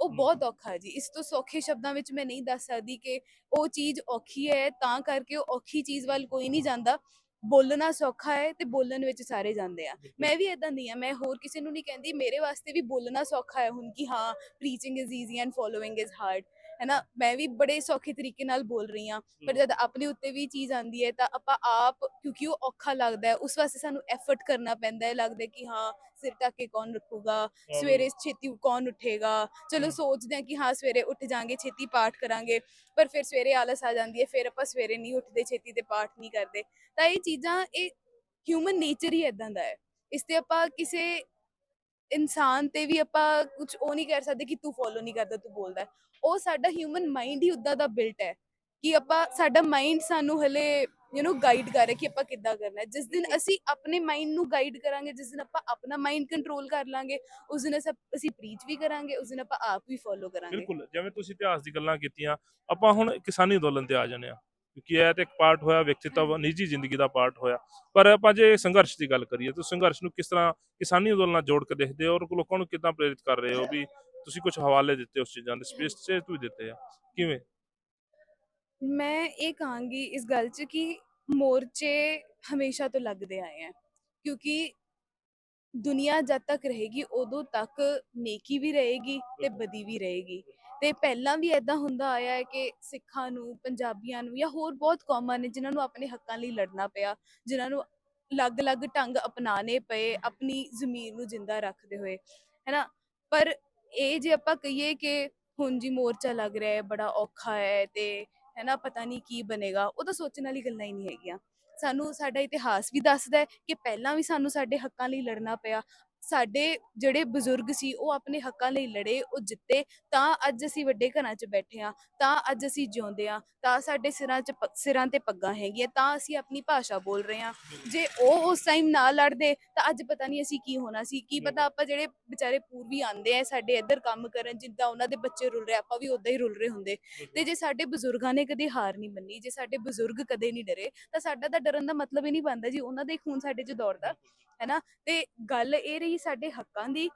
ਉਹ। ਬਹੁਤ ਔਖਾ ਜੀ। ਇਸ ਤੋਂ ਸੌਖੇ ਸ਼ਬਦਾਂ ਵਿੱਚ ਮੈਂ ਨਹੀਂ ਦੱਸ ਸਕਦੀ ਕਿ ਉਹ ਚੀਜ਼ ਔਖੀ ਹੈ ਤਾਂ ਕਰਕੇ ਉਹ ਔਖੀ ਚੀਜ਼ ਵੱਲ ਕੋਈ ਨਹੀਂ ਜਾਂਦਾ। ਬੋਲਣਾ ਸੌਖਾ ਹੈ ਤੇ ਬੋਲਣ ਵਿੱਚ ਸਾਰੇ ਜਾਂਦੇ ਆ। ਮੈਂ ਵੀ ਇਦਾਂ ਦੀ ਆ ਮੈਂ ਹੋਰ ਕਿਸੇ ਨੂੰ ਨਹੀਂ ਕਹਿੰਦੀ ਮੇਰੇ ਵਾਸਤੇ ਵੀ ਬੋਲਣਾ ਸੌਖਾ ਹੈ ਹੁਣ ਕਿ ਹਾਂ preaching is easy and following is hard ਹੈ ਨਾ ਮੈਂ ਵੀ ਬੜੇ ਸੌਖੇ ਤਰੀਕੇ ਨਾਲ ਬੋਲ ਰਹੀ ਹਾਂ ਪਰ ਜਦ ਆਪਣੇ ਉੱਤੇ ਵੀ ਚੀਜ਼ ਆਂਦੀ ਹੈ ਤਾਂ ਆਪਾਂ ਆਪ ਕਿਉਂਕਿ ਉਹ ਔਖਾ ਲੱਗਦਾ ਹੈ ਉਸ ਵਾਸਤੇ ਸਾਨੂੰ ਐਫਰਟ ਕਰਨਾ ਪੈਂਦਾ ਹੈ ਲੱਗਦਾ ਕਿ ਹਾਂ ਸਿਰ ਢੱਕ ਕੇ ਕੌਣ ਰੱਖੂਗਾ ਸਵੇਰੇ ਛੇਤੀ ਕੌਣ ਉੱਠੇਗਾ? ਚਲੋ। ਸੋਚਦੇ ਹਾਂ ਕਿ ਹਾਂ ਸਵੇਰੇ ਉੱਠ ਜਾਾਂਗੇ ਛੇਤੀ ਪਾਠ ਕਰਾਂਗੇ ਪਰ ਫਿਰ ਸਵੇਰੇ ਆਲਸ ਆ ਜਾਂਦੀ ਹੈ ਫਿਰ ਆਪਾਂ ਸਵੇਰੇ ਨਹੀਂ ਉੱਠਦੇ ਛੇਤੀ ਤੇ ਪਾਠ ਨਹੀਂ ਕਰਦੇ। ਤਾਂ ਇਹ ਚੀਜ਼ਾਂ ਇਹ ਹਿਊਮਨ ਨੇਚਰ ਹੀ ਇਦਾਂ ਦਾ ਹੈ। ਇਸ ਤੇ ਆਪਾਂ ਕਿਸੇ ਇਨਸਾਨ ਤੇ ਵੀ ਆਪਾਂ ਕੁਝ ਉਹ ਨਹੀਂ ਕਰ ਸਕਦੇ ਕਿ ਤੂੰ ਫੋਲੋ ਨਹੀਂ ਕਰਦਾ ਤੂੰ ਬੋਲਦਾ। ਉਹ ਸਾਡਾ ਹਿਊਮਨ ਮਾਈਂਡ ਹੀ ਉਦਾਂ ਦਾ ਬਿਲਟ ਹੈ ਕਿ ਆਪਾਂ ਸਾਡਾ ਮਾਈਂਡ ਸਾਨੂੰ ਹਲੇ ਯੂ نو ਗਾਈਡ ਕਰ ਰਿਹਾ ਕਿ ਆਪਾਂ ਕਿੱਦਾਂ ਕਰਨਾ ਹੈ। ਜਿਸ ਦਿਨ ਅਸੀਂ ਆਪਣੇ ਮਾਈਂਡ ਨੂੰ ਗਾਈਡ ਕਰਾਂਗੇ ਜਿਸ ਦਿਨ ਆਪਾਂ ਆਪਣਾ ਮਾਈਂਡ ਕੰਟਰੋਲ ਕਰ ਲਾਂਗੇ ਉਸ ਦਿਨ ਅਸੀਂ ਅਸੀਂ ਪ੍ਰੀਚ ਵੀ ਕਰਾਂਗੇ ਉਸ ਦਿਨ ਆਪਾਂ ਆਪ ਵੀ ਫੋਲੋ ਕਰਾਂਗੇ। ਬਿਲਕੁਲ ਜਿਵੇਂ ਤੁਸੀਂ ਇਤਿਹਾਸ ਦੀ ਗੱਲਾਂ ਕੀਤੀਆਂ ਆਪਾਂ ਹੁਣ ਕਿਸਾਨੀ ਅੰਦੋਲਨ ਤੇ ਆ ਜਾਂਦੇ ਆ ਕਿਉਂਕਿ ਇਹ ਤੇ ਇੱਕ ਪਾਰਟ ਹੋਇਆ ਵਿਅਕਤੀਤਵ ਨਿੱਜੀ ਜ਼ਿੰਦਗੀ ਦਾ ਪਾਰਟ ਹੋਇਆ। ਪਰ ਆਪਾਂ ਜੇ ਸੰਘਰਸ਼ ਦੀ ਗੱਲ ਕਰੀਏ ਤਾਂ ਸੰਘਰਸ਼ ਨੂੰ ਕਿਸ ਤਰ੍ਹਾਂ ਕਿਸਾਨੀ ਅੰਦੋਲਨ ਨਾਲ ਜੋੜ ਕੇ ਦੇਖਦੇ ਹੋ ਔਰ ਲੋਕਾਂ ਨੂੰ ਕਿੱਦਾਂ ਪ੍ਰੇਰਿਤ ਕਰ ਰਹੇ ਹੋ ਵੀ ਤੁਸੀਂ ਕੁਝ ਹਵਾਲੇ ਦਿੱਤੇ ਉਸ ਚੀਜ਼ਾਂ ਦੇ ਸਪੇਸ ਤੇ ਵੀ ਦਿੱਤੇ ਆ। ਕਿਵੇਂ? ਮੈਂ ਇਹ ਕਹਾਂਗੀ ਇਸ ਗੱਲ 'ਚ ਕਿ ਮੋਰਚੇ ਹਮੇਸ਼ਾ ਤੋਂ ਲੱਗਦੇ ਆਏ ਹੈ ਕਿਉਂਕਿ ਦੁਨੀਆ ਜਦ ਤੱਕ ਰਹੇਗੀ ਉਦੋਂ ਤੱਕ ਨੇਕੀ ਵੀ ਰਹੇਗੀ ਤੇ ਬਦੀ ਵੀ ਰਹੇਗੀ। ਤੇ ਪਹਿਲਾਂ ਵੀ ਐਦਾਂ ਹੁੰਦਾ ਆਇਆ ਹੈ ਕਿ ਸਿੱਖਾਂ ਨੂੰ ਪੰਜਾਬੀਆਂ ਨੂੰ ਜਾਂ ਹੋਰ ਬਹੁਤ ਕੌਮਾਂ ਨੇ ਜਿਨ੍ਹਾਂ ਨੂੰ ਆਪਣੇ ਹੱਕਾਂ ਲਈ ਲੜਨਾ ਪਿਆ ਜਿਨ੍ਹਾਂ ਨੂੰ ਅਲੱਗ-ਅਲੱਗ ਢੰਗ ਅਪਣਾਣੇ ਪਏ ਆਪਣੀ ਜ਼ਮੀਰ ਨੂੰ ਜਿੰਦਾ ਰੱਖਦੇ ਹੋਏ। ਹੈਨਾ? ਪਰ ਇਹ ਜੇ ਆਪਾਂ ਕਹੀਏ ਕਿ ਹੁਣ ਜੀ ਮੋਰਚਾ ਲੱਗ ਰਿਹਾ ਹੈ, ਬੜਾ ਔਖਾ ਹੈ ਤੇ ਹੈਨਾ ਪਤਾ ਨਹੀਂ ਕੀ ਬਣੇਗਾ, ਉਹ ਤਾਂ ਸੋਚਣ ਵਾਲੀ ਗੱਲਾਂ ਹੀ ਨਹੀਂ ਹੈਗੀਆਂ। ਸਾਨੂੰ ਸਾਡਾ ਇਤਿਹਾਸ ਵੀ ਦੱਸਦਾ ਹੈ ਕਿ ਪਹਿਲਾਂ ਵੀ ਸਾਨੂੰ ਸਾਡੇ ਹੱਕਾਂ ਲਈ ਲੜਨਾ ਪਿਆ ਸਾਡੇ ਜਿਹੜੇ ਬਜ਼ੁਰਗ ਸੀ, ਉਹ ਆਪਣੇ ਹੱਕਾਂ ਲਈ ਲੜੇ, ਉਹ ਜਿੱਤੇ। ਤਾਂ ਅੱਜ ਅਸੀਂ ਵੱਡੇ ਘਰਾਂ 'ਚ ਬੈਠੇ ਆ ਤਾਂ ਅੱਜ ਅਸੀਂ ਜਿਉਂਦੇ ਆ ਤਾਂ ਸਾਡੇ ਸਿਰਾਂ 'ਚ ਸਿਰਾਂ ਤੇ ਪੱਗਾਂ ਹੈਗੀਆਂ, ਤਾਂ ਅਸੀਂ ਆਪਣੀ ਭਾਸ਼ਾ ਬੋਲ ਰਹੇ ਆ ਜੇ ਉਹ ਉਸ ਟਾਈਮ ਨਾ ਲੜਦੇ, ਤਾਂ ਅੱਜ ਪਤਾ ਨਹੀਂ ਅਸੀਂ ਕੀ ਹੋਣਾ ਸੀ। ਕੀ ਪਤਾ ਆਪਾਂ ਜਿਹੜੇ ਵਿਚਾਰੇ ਪੂਰਬੀ ਆਂਦੇ ਆ, ਸਾਡੇ ਇੱਧਰ ਕੰਮ ਕਰਨ, ਜਿੱਦਾਂ ਉਹਨਾਂ ਦੇ ਬੱਚੇ ਰੁਲ ਰਹੇ, ਆਪਾਂ ਵੀ ਉਦਾਂ ਹੀ ਰੁਲ ਰਹੇ ਹੁੰਦੇ। ਤੇ ਜੇ ਸਾਡੇ ਬਜ਼ੁਰਗਾਂ ਨੇ ਕਦੇ ਹਾਰ ਨਹੀਂ ਮੰਨੀ, ਜੇ ਸਾਡੇ ਬਜ਼ੁਰਗ ਕਦੇ ਨਹੀਂ ਡਰੇ, ਤਾਂ ਸਾਡਾ ਤਾਂ ਡਰਨ ਦਾ ਮਤਲਬ ਹੀ ਨਹੀਂ ਬਣਦਾ ਜੀ, ਉਹਨਾਂ ਦਾ ਹੀ ਖੂਨ ਸਾਡੇ 'ਚ ਦੌੜਦਾ। ਹੈਨਾ? ਤੇ ਗੱਲ ਇਹ ਰਹੀ ਸਾਡੇ ਹੱਕਾਂ ਦੀ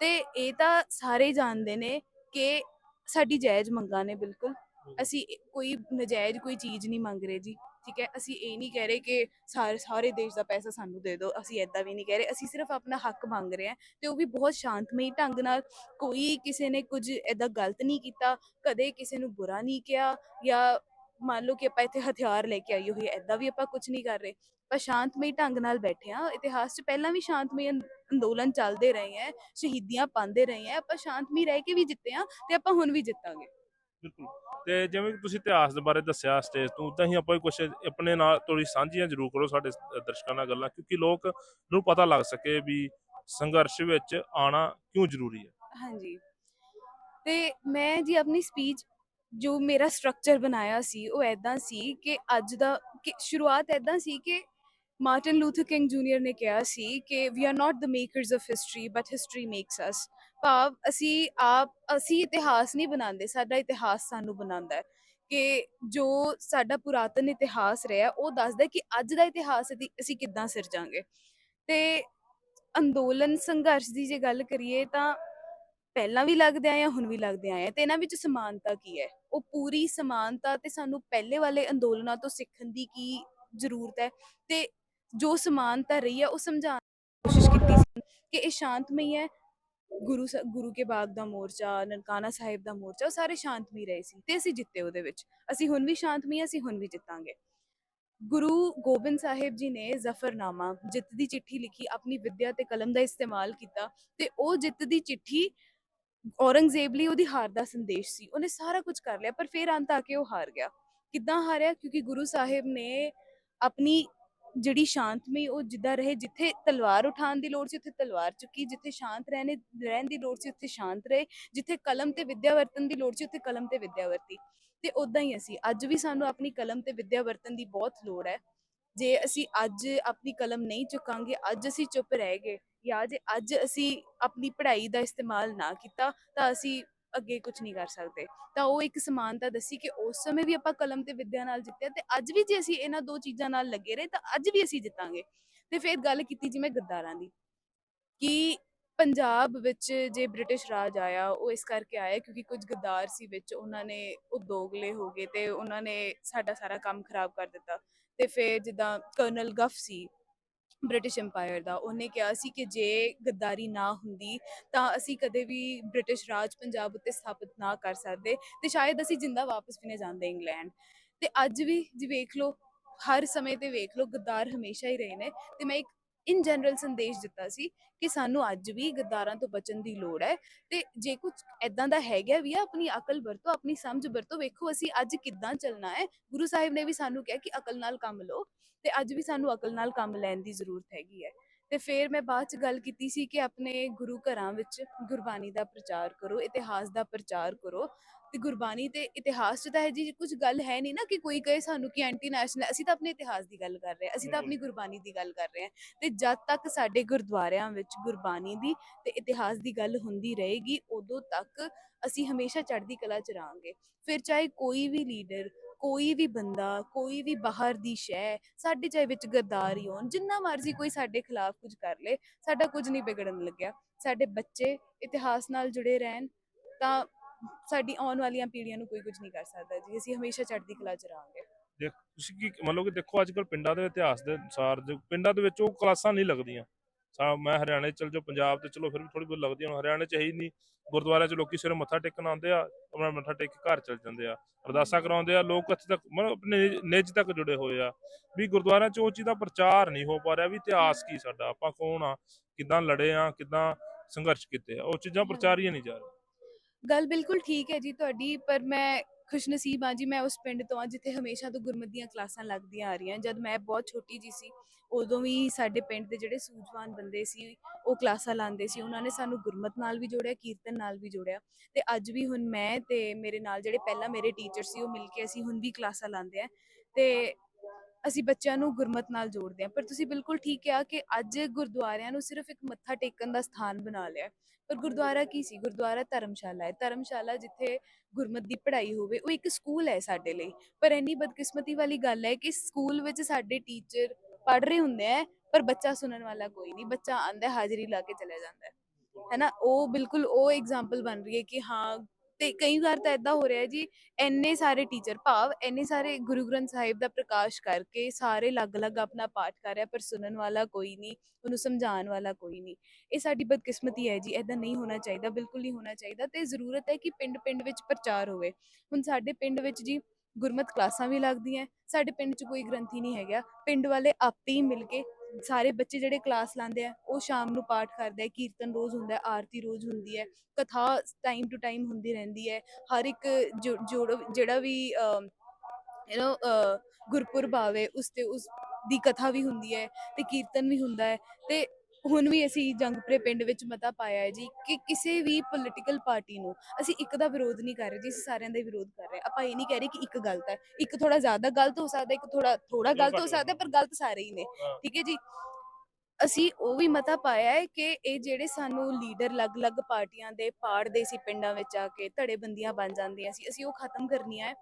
ਤੇ ਇਹ ਤਾਂ ਸਾਰੇ ਜਾਣਦੇ ਨੇ ਕਿ ਸਾਡੀ ਜਾਇਜ਼ ਮੰਗਾਂ ਨੇ ਬਿਲਕੁਲ। ਅਸੀਂ ਕੋਈ ਨਜਾਇਜ਼ ਕੋਈ ਚੀਜ਼ ਨਹੀਂ ਮੰਗ ਰਹੇ ਜੀ ਠੀਕ ਹੈ? ਅਸੀਂ ਇਹ ਨਹੀਂ ਕਹਿ ਰਹੇ ਕਿ ਸਾਰੇ ਸਾਰੇ ਦੇਸ਼ ਦਾ ਪੈਸਾ ਸਾਨੂੰ ਦੇ ਦਿਓ ਅਸੀਂ ਐਦਾਂ ਵੀ ਨਹੀਂ ਕਹਿ ਰਹੇ। ਅਸੀਂ ਸਿਰਫ ਆਪਣਾ ਹੱਕ ਮੰਗ ਰਹੇ ਹਾਂ ਤੇ ਉਹ ਵੀ ਬਹੁਤ ਸ਼ਾਂਤਮਈ ਢੰਗ ਨਾਲ ਕੋਈ ਕਿਸੇ ਨੇ ਕੁਝ ਐਦਾਂ ਗਲਤ ਨਹੀਂ ਕੀਤਾ ਕਦੇ ਕਿਸੇ ਨੂੰ ਬੁਰਾ ਨਹੀਂ ਕਿਹਾ ਜਾਂ ਮੰਨ ਲਓ ਕਿ ਆਪਾਂ ਇੱਥੇ ਹਥਿਆਰ ਲੈ ਕੇ ਆਈ ਹੋਈ ਐਦਾਂ ਵੀ ਆਪਾਂ ਕੁਝ ਨਹੀਂ ਕਰ ਰਹੇ। ਪਰ ਸ਼ਾਂਤਮਈ ਢੰਗ ਨਾਲ ਬੈਠੇ ਆ ਇਤਿਹਾਸ 'ਚ ਪਹਿਲਾਂ ਵੀ ਸ਼ਾਂਤਮਈ ਅੰਦ- ਅੰਦੋਲਨ ਚੱਲਦੇ ਰਹੇ ਹੈ ਸ਼ਹੀਦੀਆਂ ਪਾਉਂਦੇ ਰਹੇ ਹੈ। ਆਪਾਂ ਸ਼ਾਂਤਮਈ ਰਹਿ ਕੇ ਵੀ ਜਿੱਤੇ ਆ ਤੇ ਆਪਾਂ ਹੁਣ ਵੀ ਜਿੱਤਾਂਗੇ। ਬਿਲਕੁਲ। ਤੇ ਜਿਵੇਂ ਤੁਸੀਂ ਇਤਿਹਾਸ ਦੇ ਬਾਰੇ ਦੱਸਿਆ ਸਟੇਜ ਤੋਂ ਉਦਾਂ ਹੀ ਆਪਾਂ ਕੁਝ ਆਪਣੇ ਨਾਲ ਥੋੜੀ ਸਾਂਝੀਆਂ ਜ਼ਰੂਰ ਕਰੋ ਸਾਡੇ ਦਰਸ਼ਕਾਂ ਨਾਲ ਗੱਲਾਂ ਕਿਉਂਕਿ ਲੋਕ ਨੂੰ ਪਤਾ ਲੱਗ ਸਕੇ ਵੀ ਸੰਘਰਸ਼ ਵਿੱਚ ਆਣਾ ਕਿਉਂ ਜ਼ਰੂਰੀ ਹੈ। ਹਾਂਜੀ। ਤੇ ਮੈਂ ਜੀ ਆਪਣੀ ਸਪੀਚ ਜੋ ਮੇਰਾ ਸਟਰਕਚਰ ਬਣਾਇਆ ਸੀ ਉਹ ਐਦਾਂ ਸੀ ਕਿ ਅੱਜ ਦਾ ਕਿ ਸ਼ੁਰੂਆਤ ਐਦਾਂ ਸੀ ਕਿ ਮਾਰਟਨ ਲੂਥਰ ਕਿੰਗ ਜੂਨੀਅਰ ਨੇ ਕਿਹਾ ਸੀ ਕਿ we are not the makers of history but history makes us ਭਾਵ ਅਸੀਂ ਆਪ, ਅਸੀਂ ਇਤਿਹਾਸ ਨਹੀਂ ਬਣਾਉਂਦੇ, ਸਾਡਾ ਇਤਿਹਾਸ ਸਾਨੂੰ ਬਣਾਉਂਦਾ ਹੈ। ਕਿ ਜੋ ਸਾਡਾ ਪੁਰਾਤਨ ਇਤਿਹਾਸ ਰਿਹਾ, ਉਹ ਦੱਸਦਾ ਕਿ ਅੱਜ ਦਾ ਇਤਿਹਾਸ ਅਸੀਂ ਅਸੀਂ ਕਿੱਦਾਂ ਸਿਰਜਾਂਗੇ। ਤੇ ਅੰਦੋਲਨ, ਸੰਘਰਸ਼ ਦੀ ਜੇ ਗੱਲ ਕਰੀਏ, ਤਾਂ ਪਹਿਲਾਂ ਵੀ ਲੱਗਦੇ ਆਏ ਆ, ਹੁਣ ਵੀ ਲੱਗਦੇ ਆਏ ਆ। ਤੇ ਇਹਨਾਂ ਵਿੱਚ ਸਮਾਨਤਾ ਕੀ ਹੈ? ਉਹ ਪੂਰੀ ਸਮਾਨਤਾ ਤੇ ਸਾਨੂੰ ਪਹਿਲੇ ਵਾਲੇ ਅੰਦੋਲਨਾਂ ਤੋਂ ਸਿੱਖਣ ਦੀ ਕੀ ਜ਼ਰੂਰਤ ਹੈ? ਤੇ ਜੋ ਸਮਾਨਤਾ ਰਹੀ ਹੈ, ਉਹ ਸਮਝਾਉਣ ਦੀ ਕੋਸ਼ਿਸ਼ ਕੀਤੀ ਸੀ ਕਿ ਇਹ ਸ਼ਾਂਤਮਈ ਹੈ। ਗੁਰੂ ਗੁਰੂ ਕੇ ਬਾਗ ਦਾ ਮੋਰਚਾ, ਨਨਕਾਣਾ ਸਾਹਿਬ ਦਾ ਮੋਰਚਾ, ਉਹ ਸਾਰੇ ਸ਼ਾਂਤਮਈ ਰਹੇ ਸੀ ਤੇ ਅਸੀਂ ਜਿੱਤੇ ਉਹਦੇ ਵਿੱਚ। ਅਸੀਂ ਹੁਣ ਵੀ ਸ਼ਾਂਤਮਈ ਅਸੀਂ ਹੁਣ ਵੀ ਜਿੱਤਾਂਗੇ। ਗੁਰੂ ਗੋਬਿੰਦ ਸਾਹਿਬ ਜੀ ਨੇ ਜ਼ਫਰਨਾਮਾ, ਜਿੱਤ ਦੀ ਚਿੱਠੀ ਲਿਖੀ, ਆਪਣੀ ਵਿਦਿਆ ਤੇ ਕਲਮ ਦਾ ਇਸਤੇਮਾਲ ਕੀਤਾ ਤੇ ਉਹ ਜਿੱਤ ਦੀ ਚਿੱਠੀ ਔਰੰਗਜ਼ੇਬ ਲਈ ਉਹਦੀ ਹਾਰ ਦਾ ਸੰਦੇਸ਼ ਸੀ। ਉਹਨੇ ਸਾਰਾ ਕੁਝ ਕਰ ਲਿਆ, ਪਰ ਫਿਰ ਅੰਤ ਆ ਕੇ ਉਹ ਹਾਰ ਗਿਆ। ਕਿੱਦਾਂ ਹਾਰਿਆ? ਕਿਉਂਕਿ ਗੁਰੂ ਸਾਹਿਬ ਨੇ ਆਪਣੀ ਜਿਹੜੀ ਸ਼ਾਂਤਮਈ ਉਹ ਜਿੱਦਾਂ ਰਹੇ, ਜਿੱਥੇ ਤਲਵਾਰ ਉਠਾਉਣ ਦੀ ਲੋੜ ਸੀ, ਉੱਥੇ ਤਲਵਾਰ ਚੁੱਕੀ, ਜਿੱਥੇ ਸ਼ਾਂਤ ਰਹਿਣੇ, ਰਹਿਣ ਦੀ ਲੋੜ ਸੀ, ਉੱਥੇ ਸ਼ਾਂਤ ਰਹੇ, ਜਿੱਥੇ ਕਲਮ ਤੇ ਵਿਦਿਆ ਵਰਤਨ ਦੀ ਲੋੜ ਸੀ, ਉੱਥੇ ਕਲਮ ਤੇ ਵਿਦਿਆ ਵਰਤੀ। ਤੇ ਉਦਾਂ ਹੀ ਅਸੀਂ, ਅੱਜ ਵੀ ਸਾਨੂੰ ਆਪਣੀ ਕਲਮ ਤੇ ਵਿਦਿਆ ਵਰਤਨ ਦੀ ਬਹੁਤ ਲੋੜ ਹੈ। ਜੇ ਅਸੀਂ ਅੱਜ ਆਪਣੀ ਕਲਮ ਨਹੀਂ ਚੁੱਕਾਂਗੇ, ਅੱਜ ਅਸੀਂ ਚੁੱਪ ਰਹਿ ਗਏ, ਜਾਂ ਜੇ ਅੱਜ ਅਸੀਂ ਆਪਣੀ ਪੜ੍ਹਾਈ ਦਾ ਇਸਤੇਮਾਲ ਨਾ ਕੀਤਾ, ਤਾਂ ਅਸੀਂ ਅੱਗੇ ਕੁਝ ਨਹੀਂ ਕਰ ਸਕਦੇ। ਤਾਂ ਉਹ ਇੱਕ ਸਮਾਨਤਾ ਦੱਸੀ ਕਿ ਉਸ ਸਮੇਂ ਵੀ ਆਪਾਂ ਕਲਮ ਤੇ ਵਿੱਦਿਆ ਨਾਲ ਜਿੱਤਿਆ ਤੇ ਅੱਜ ਵੀ ਜੇ ਅਸੀਂ ਇਹਨਾਂ ਦੋ ਚੀਜ਼ਾਂ ਨਾਲ ਲੱਗੇ ਰਹੇ ਤਾਂ ਅੱਜ ਵੀ ਅਸੀਂ ਜਿੱਤਾਂਗੇ। ਤੇ ਫਿਰ ਗੱਲ ਕੀਤੀ ਜਿਵੇਂ ਗੱਦਾਰਾਂ ਦੀ ਕਿ ਪੰਜਾਬ ਵਿੱਚ ਜੇ ਬ੍ਰਿਟਿਸ਼ ਰਾਜ ਆਇਆ, ਉਹ ਇਸ ਕਰਕੇ ਆਇਆ ਕਿਉਂਕਿ ਕੁਝ ਗੱਦਾਰ ਸੀ ਵਿੱਚ, ਉਹਨਾਂ ਨੇ ਉਹ ਦੋਗਲੇ ਹੋ ਗਏ ਤੇ ਉਹਨਾਂ ਨੇ ਸਾਡਾ ਸਾਰਾ ਕੰਮ ਖਰਾਬ ਕਰ ਦਿੱਤਾ। ਤੇ ਫਿਰ ਜਿੱਦਾਂ ਕਰਨਲ ਗਫ ਸੀ ਬ੍ਰਿਟਿਸ਼ ਐਮਪਾਇਰ ਦਾ। ਉਹਨੇ ਕਿਹਾ ਸੀ ਕਿ ਜੇ ਗੱਦਾਰੀ ਨਾ ਹੁੰਦੀ, ਤਾਂ ਅਸੀਂ ਕਦੇ ਵੀ ਬ੍ਰਿਟਿਸ਼ ਰਾਜ ਪੰਜਾਬ ਉੱਤੇ ਸਥਾਪਿਤ ਨਾ ਕਰ ਸਕਦੇ ਤੇ ਸ਼ਾਇਦ ਅਸੀਂ ਜਿੰਦਾ ਵਾਪਸ ਵੀ ਨਾ ਜਾਂਦੇ ਇੰਗਲੈਂਡ। ਤੇ ਅੱਜ ਵੀ ਜੀ ਵੇਖ ਲਓ, ਹਰ ਸਮੇਂ ਤੇ ਵੇਖ ਲਓ, ਗੱਦਾਰ ਹਮੇਸ਼ਾ ਹੀ ਰਹੇ ਨੇ। ਤੇ ਮੈਂ ਇੱਕ ਇਨ ਜਨਰਲ ਸੰਦੇਸ਼ ਦਿੱਤਾ ਸੀ ਕਿ ਸਾਨੂੰ ਅੱਜ ਵੀ ਗੱਦਾਰਾਂ ਤੋਂ ਬਚਣ ਦੀ ਲੋੜ ਹੈ ਤੇ ਜੇ ਕੁਝ ਐਦਾਂ ਦਾ ਹੈਗਾ ਵੀ ਆ, ਆਪਣੀ ਅਕਲ ਵਰਤੋ, ਆਪਣੀ ਸਮਝ ਵਰਤੋ, ਵੇਖੋ ਅਸੀਂ ਅੱਜ ਕਿੱਦਾਂ ਚੱਲਣਾ ਹੈ। ਗੁਰੂ ਸਾਹਿਬ ਨੇ ਵੀ ਸਾਨੂੰ ਕਿਹਾ ਕਿ ਅਕਲ ਨਾਲ ਕੰਮ ਲਓ ਤੇ ਅੱਜ ਵੀ ਸਾਨੂੰ ਅਕਲ ਨਾਲ ਕੰਮ ਲੈਣ ਦੀ ਜ਼ਰੂਰਤ ਹੈਗੀ ਹੈ। ਤੇ ਫਿਰ ਮੈਂ ਬਾਅਦ ਚ ਗੱਲ ਕੀਤੀ ਸੀ ਕਿ ਆਪਣੇ ਗੁਰੂ ਘਰਾਂ ਵਿੱਚ ਗੁਰਬਾਣੀ ਦਾ ਪ੍ਰਚਾਰ ਕਰੋ, ਇਤਿਹਾਸ ਦਾ ਪ੍ਰਚਾਰ ਕਰੋ। ਤੇ ਗੁਰਬਾਣੀ ਤੇ ਇਤਿਹਾਸ ਚ ਤਾਂ ਇਹ ਜੀ ਕੁਝ ਗੱਲ ਹੈ ਨਹੀਂ ਨਾ ਕਿ ਕੋਈ ਕਹੇ ਸਾਨੂੰ ਕਿ ਐਂਟੀ ਨੈਸ਼ਨਲ ਅਸੀਂ ਤਾਂ ਆਪਣੇ ਇਤਿਹਾਸ ਦੀ ਗੱਲ ਕਰ ਰਹੇ ਹਾਂ ਅਸੀਂ ਤਾਂ ਆਪਣੀ ਗੁਰਬਾਣੀ ਦੀ ਗੱਲ ਕਰ ਰਹੇ ਹਾਂ ਤੇ ਜਦ ਤੱਕ ਸਾਡੇ ਗੁਰਦੁਆਰਿਆਂ ਵਿੱਚ ਗੁਰਬਾਣੀ ਦੀ ਤੇ ਇਤਿਹਾਸ ਦੀ ਗੱਲ ਹੁੰਦੀ ਰਹੇਗੀ ਉਦੋਂ ਤੱਕ ਅਸੀਂ ਹਮੇਸ਼ਾ ਚੜ੍ਹਦੀ ਕਲਾ ਚ ਰਹਾਂਗੇ। ਫਿਰ ਚਾਹੇ ਕੋਈ ਵੀ ਲੀਡਰ ਕੋਈ ਵੀ ਬੰਦਾ ਕੋਈ ਵੀ ਬਾਹਰ ਦੀ ਸ਼ੈ ਸਾਡੇ ਚਾਹੇ ਵਿੱਚ ਗੱਦਾਰੀ ਹੋਣ ਜਿੰਨਾ ਮਰਜ਼ੀ ਕੋਈ ਸਾਡੇ ਖਿਲਾਫ ਕੁਝ ਕਰ ਲੇ ਸਾਡਾ ਕੁਝ ਨਹੀਂ ਵਿਗੜਨ ਲੱਗਿਆ। ਸਾਡੇ ਬੱਚੇ ਇਤਿਹਾਸ ਨਾਲ ਜੁੜੇ ਰਹਿਣ ਤਾਂ ਸਾਡੀ ਆਉਣ ਵਾਲੀਆਂ ਪੀੜ੍ਹੀਆਂ ਨੂੰ ਕੋਈ ਕੁਝ ਨਹੀਂ ਕਰ ਸਕਦਾ ਜੀ ਅਸੀਂ ਹਮੇਸ਼ਾ ਚੜ੍ਹਦੀ ਕਲਾ ਚ ਰਹਾਂਗੇ। ਦੇਖ ਤੁਸੀਂ ਕੀ ਮੰਨ ਲਓ ਕਿ ਦੇਖੋ ਅੱਜ ਕੱਲ ਪਿੰਡਾਂ ਦੇ ਇਤਿਹਾਸ ਦੇ ਅਨੁਸਾਰ ਜੋ ਪਿੰਡਾਂ ਦੇ ਵਿੱਚ ਉਹ ਕਲਾਸਾਂ ਨਹੀਂ ਲੱਗਦੀਆਂ। ਸਾ ਮੈਂ ਹਰਿਆਣੇ ਚਲ ਜਾਓ ਪੰਜਾਬ ਤੇ ਚਲੋ ਫਿਰ ਵੀ ਥੋੜੀ ਬਹੁਤ ਲੱਗਦੀਆਂ ਹੁਣ ਹਰਿਆਣੇ ਚ ਹੈ ਹੀ ਨਹੀਂ। ਗੁਰਦੁਆਰਿਆਂ ਚ ਲੋਕੀ ਸਿਰ ਮੱਥਾ ਟੇਕਣ ਆਉਂਦੇ ਆ ਆਪਣਾ ਮੱਥਾ ਟੇਕ ਕੇ ਘਰ ਚਲ ਜਾਂਦੇ ਆ। ਅਰਦਾਸਾਂ ਕਰਾਉਂਦੇ ਆ ਲੋਕ ਇੱਥੇ ਤੱਕ ਮਤਲਬ ਆਪਣੇ ਨਿਜ- ਨਿੱਜ ਤੱਕ ਜੁੜੇ ਹੋਏ ਆ। ਵੀ ਗੁਰਦੁਆਰਿਆਂ ਚ ਉਹ ਚੀਜ਼ ਦਾ ਪ੍ਰਚਾਰ ਨਹੀਂ ਹੋ ਪਾ ਰਿਹਾ ਵੀ ਇਤਿਹਾਸ ਕੀ ਸਾਡਾ ਆਪਾਂ ਕੌਣ ਆ ਕਿੱਦਾਂ ਲੜੇ ਆ ਕਿੱਦਾਂ ਸੰਘਰਸ਼ ਕੀਤੇ ਆ। ਉਹ ਚੀਜ਼ਾਂ ਪ੍ਰਚਾਰੀਆਂ ਨਹੀਂ ਜਾ ਰਹੀਆਂ। ਗੱਲ ਬਿਲਕੁਲ ਠੀਕ ਹੈ ਜੀ ਤੁਹਾਡੀ, ਪਰ ਮੈਂ ਖੁਸ਼ਨਸੀਬ ਹਾਂ ਜੀ, ਮੈਂ ਉਸ ਪਿੰਡ ਤੋਂ ਆ ਜਿੱਥੇ ਹਮੇਸ਼ਾ ਤੋਂ ਗੁਰਮਤਿ ਦੀਆਂ ਕਲਾਸਾਂ ਲੱਗਦੀਆਂ ਆ ਰਹੀਆਂ। ਜਦ ਮੈਂ ਬਹੁਤ ਛੋਟੀ ਜੀ ਸੀ, ਉਦੋਂ ਵੀ ਸਾਡੇ ਪਿੰਡ ਦੇ ਜਿਹੜੇ ਸੂਝਵਾਨ ਬੰਦੇ ਸੀ, ਉਹ ਕਲਾਸਾਂ ਲਾਉਂਦੇ ਸੀ। ਉਹਨਾਂ ਨੇ ਸਾਨੂੰ ਗੁਰਮਤ ਨਾਲ ਵੀ ਜੋੜਿਆ, ਕੀਰਤਨ ਨਾਲ ਵੀ ਜੋੜਿਆ। ਤੇ ਅੱਜ ਵੀ ਹੁਣ ਮੈਂ ਤੇ ਮੇਰੇ ਨਾਲ ਜਿਹੜੇ ਪਹਿਲਾਂ ਮੇਰੇ ਟੀਚਰ ਸੀ, ਉਹ ਮਿਲ ਕੇ ਅਸੀਂ ਹੁਣ ਵੀ ਕਲਾਸਾਂ ਲਾਉਂਦੇ ਆ। ਤੇ ਅਸੀਂ ਬੱਚਿਆਂ ਨੂੰ ਗੁਰਮਤ ਨਾਲ ਜੋੜਦੇ ਆ ਪਰ ਤੁਸੀਂ ਬਿਲਕੁਲ ਠੀਕ ਕਿਹਾ ਕਿ ਅੱਜ ਗੁਰਦੁਆਰਿਆਂ ਨੂੰ ਸਿਰਫ ਇੱਕ ਮੱਥਾ ਟੇਕਣ ਦਾ ਸਥਾਨ ਬਣਾ ਲਿਆ ਪਰ ਗੁਰਦੁਆਰਾ ਕੀ ਸੀ? ਗੁਰਦੁਆਰਾ ਧਰਮਸ਼ਾਲਾ ਹੈ। ਧਰਮਸ਼ਾਲਾ ਜਿੱਥੇ ਗੁਰਮਤ ਦੀ ਪੜ੍ਹਾਈ ਹੋਵੇ, ਉਹ ਇੱਕ ਸਕੂਲ ਹੈ ਸਾਡੇ ਲਈ। ਪਰ ਇੰਨੀ ਬਦਕਿਸਮਤੀ ਵਾਲੀ ਗੱਲ ਹੈ ਕਿ ਸਕੂਲ ਵਿੱਚ ਸਾਡੇ ਟੀਚਰ ਪੜ੍ਹ ਰਹੇ ਹੁੰਦੇ ਆ ਪਰ ਬੱਚਾ ਸੁਣਨ ਵਾਲਾ ਕੋਈ ਨਹੀਂ। ਬੱਚਾ ਆਂਦਾ ਹਾਜ਼ਰੀ ਲਾ ਕੇ ਚਲਾ ਜਾਂਦਾ ਹੈ। ਹੈਨਾ ਉਹ ਬਿਲਕੁਲ ਉਹ ਐਗਜ਼ਾਮਪਲ ਬਣ ਰਹੀ ਹੈ ਕਿ ਹਾਂ ਤੇ ਕਈ ਵਾਰ ਤਾਂ ਇਦਾਂ ਹੋ ਰਿਹਾ ਜੀ, ਇੰਨੇ ਸਾਰੇ ਟੀਚਰ ਭਾਵ ਇੰਨੇ ਸਾਰੇ ਗੁਰੂ ਗ੍ਰੰਥ ਸਾਹਿਬ ਦਾ ਪ੍ਰਕਾਸ਼ ਕਰਕੇ ਸਾਰੇ ਅਲੱਗ-ਅਲੱਗ ਆਪਣਾ ਪਾਠ ਕਰ ਰਿਹਾ, ਪਰ ਸੁਣਨ ਵਾਲਾ ਕੋਈ ਨਹੀਂ, ਉਹਨੂੰ ਸਮਝਾਉਣ ਵਾਲਾ ਕੋਈ ਨਹੀਂ। ਇਹ ਸਾਡੀ ਬਦਕਿਸਮਤੀ ਹੈ ਜੀ ਐਦਾਂ ਨਹੀਂ ਹੋਣਾ ਚਾਹੀਦਾ, ਬਿਲਕੁਲ ਨਹੀਂ ਹੋਣਾ ਚਾਹੀਦਾ ਤੇ ਜ਼ਰੂਰਤ ਹੈ ਕਿ ਪਿੰਡ-ਪਿੰਡ ਵਿੱਚ ਪ੍ਰਚਾਰ ਹੋਵੇ। ਹੁਣ ਸਾਡੇ ਪਿੰਡ ਵਿੱਚ ਜੀ ਗੁਰਮਤ ਕਲਾਸਾਂ ਵੀ ਲੱਗਦੀਆਂ, ਸਾਡੇ ਪਿੰਡ 'ਚ ਕੋਈ ਗ੍ਰੰਥੀ ਨਹੀਂ ਹੈਗਾ। ਪਿੰਡ ਵਾਲੇ ਆਪੇ ਹੀ ਮਿਲ ਕੇ ਸਾਰੇ ਬੱਚੇ ਜਿਹੜੇ ਕਲਾਸ ਲਾਉਂਦੇ ਆ, ਉਹ ਸ਼ਾਮ ਨੂੰ ਪਾਠ ਕਰਦੇ ਆ, ਕੀਰਤਨ ਰੋਜ਼ ਹੁੰਦਾ ਹੈ, ਆਰਤੀ ਰੋਜ਼ ਹੁੰਦੀ ਹੈ, ਕਥਾ ਟਾਈਮ ਟੂ ਟਾਈਮ ਹੁੰਦੀ ਰਹਿੰਦੀ ਹੈ। ਹਰ ਇੱਕ ਜੋ- ਜੋੜ- ਜਿਹੜਾ ਵੀ ਯੂ نو ਗੁਰਪੁਰਬ ਆਵੇ, ਉਸ ਤੇ ਉਸ ਦੀ ਕਥਾ ਵੀ ਹੁੰਦੀ ਹੈ ਤੇ ਕੀਰਤਨ ਵੀ ਹੁੰਦਾ ਹੈ ਤੇ ਹੁਣ ਵੀ ਅਸੀਂ ਜੰਗਪੁਰੇ ਪਿੰਡ ਵਿੱਚ ਮਤਾ ਪਾਇਆ ਹੈ ਜੀ ਕਿ ਕਿਸੇ ਵੀ ਪੋਲੀਟੀਕਲ ਪਾਰਟੀ ਨੂੰ ਅਸੀਂ ਇੱਕ ਦਾ ਵਿਰੋਧ ਨਹੀਂ ਕਰ ਰਹੇ ਜੀ ਅਸੀਂ ਸਾਰਿਆਂ ਦਾ ਵਿਰੋਧ ਕਰ ਰਹੇ। ਆਪਾਂ ਇਹ ਨਹੀਂ ਕਹਿ ਰਹੇ ਕਿ ਇੱਕ ਗਲਤ ਹੈ। ਇੱਕ ਥੋੜਾ ਜ਼ਿਆਦਾ ਗਲਤ ਹੋ ਸਕਦਾ ਇੱਕ ਥੋੜਾ ਥੋੜਾ ਗਲਤ ਹੋ ਸਕਦਾ ਪਰ ਗਲਤ ਸਾਰੇ ਹੀ ਨੇ। ਠੀਕ ਹੈ ਜੀ? ਅਸੀਂ ਉਹ ਵੀ ਮਤਾ ਪਾਇਆ ਹੈ ਕਿ ਇਹ ਜਿਹੜੇ ਸਾਨੂੰ ਲੀਡਰ ਅਲੱਗ-ਅਲੱਗ ਪਾਰਟੀਆਂ ਦੇ ਪਾੜਦੇ ਸੀ ਪਿੰਡਾਂ ਵਿੱਚ ਆ ਕੇ ਧੜੇਬੰਦੀਆਂ ਬਣ ਜਾਂਦੀਆਂ ਸੀ ਅਸੀਂ ਉਹ ਖਤਮ ਕਰਨੀਆਂ ਹੈ।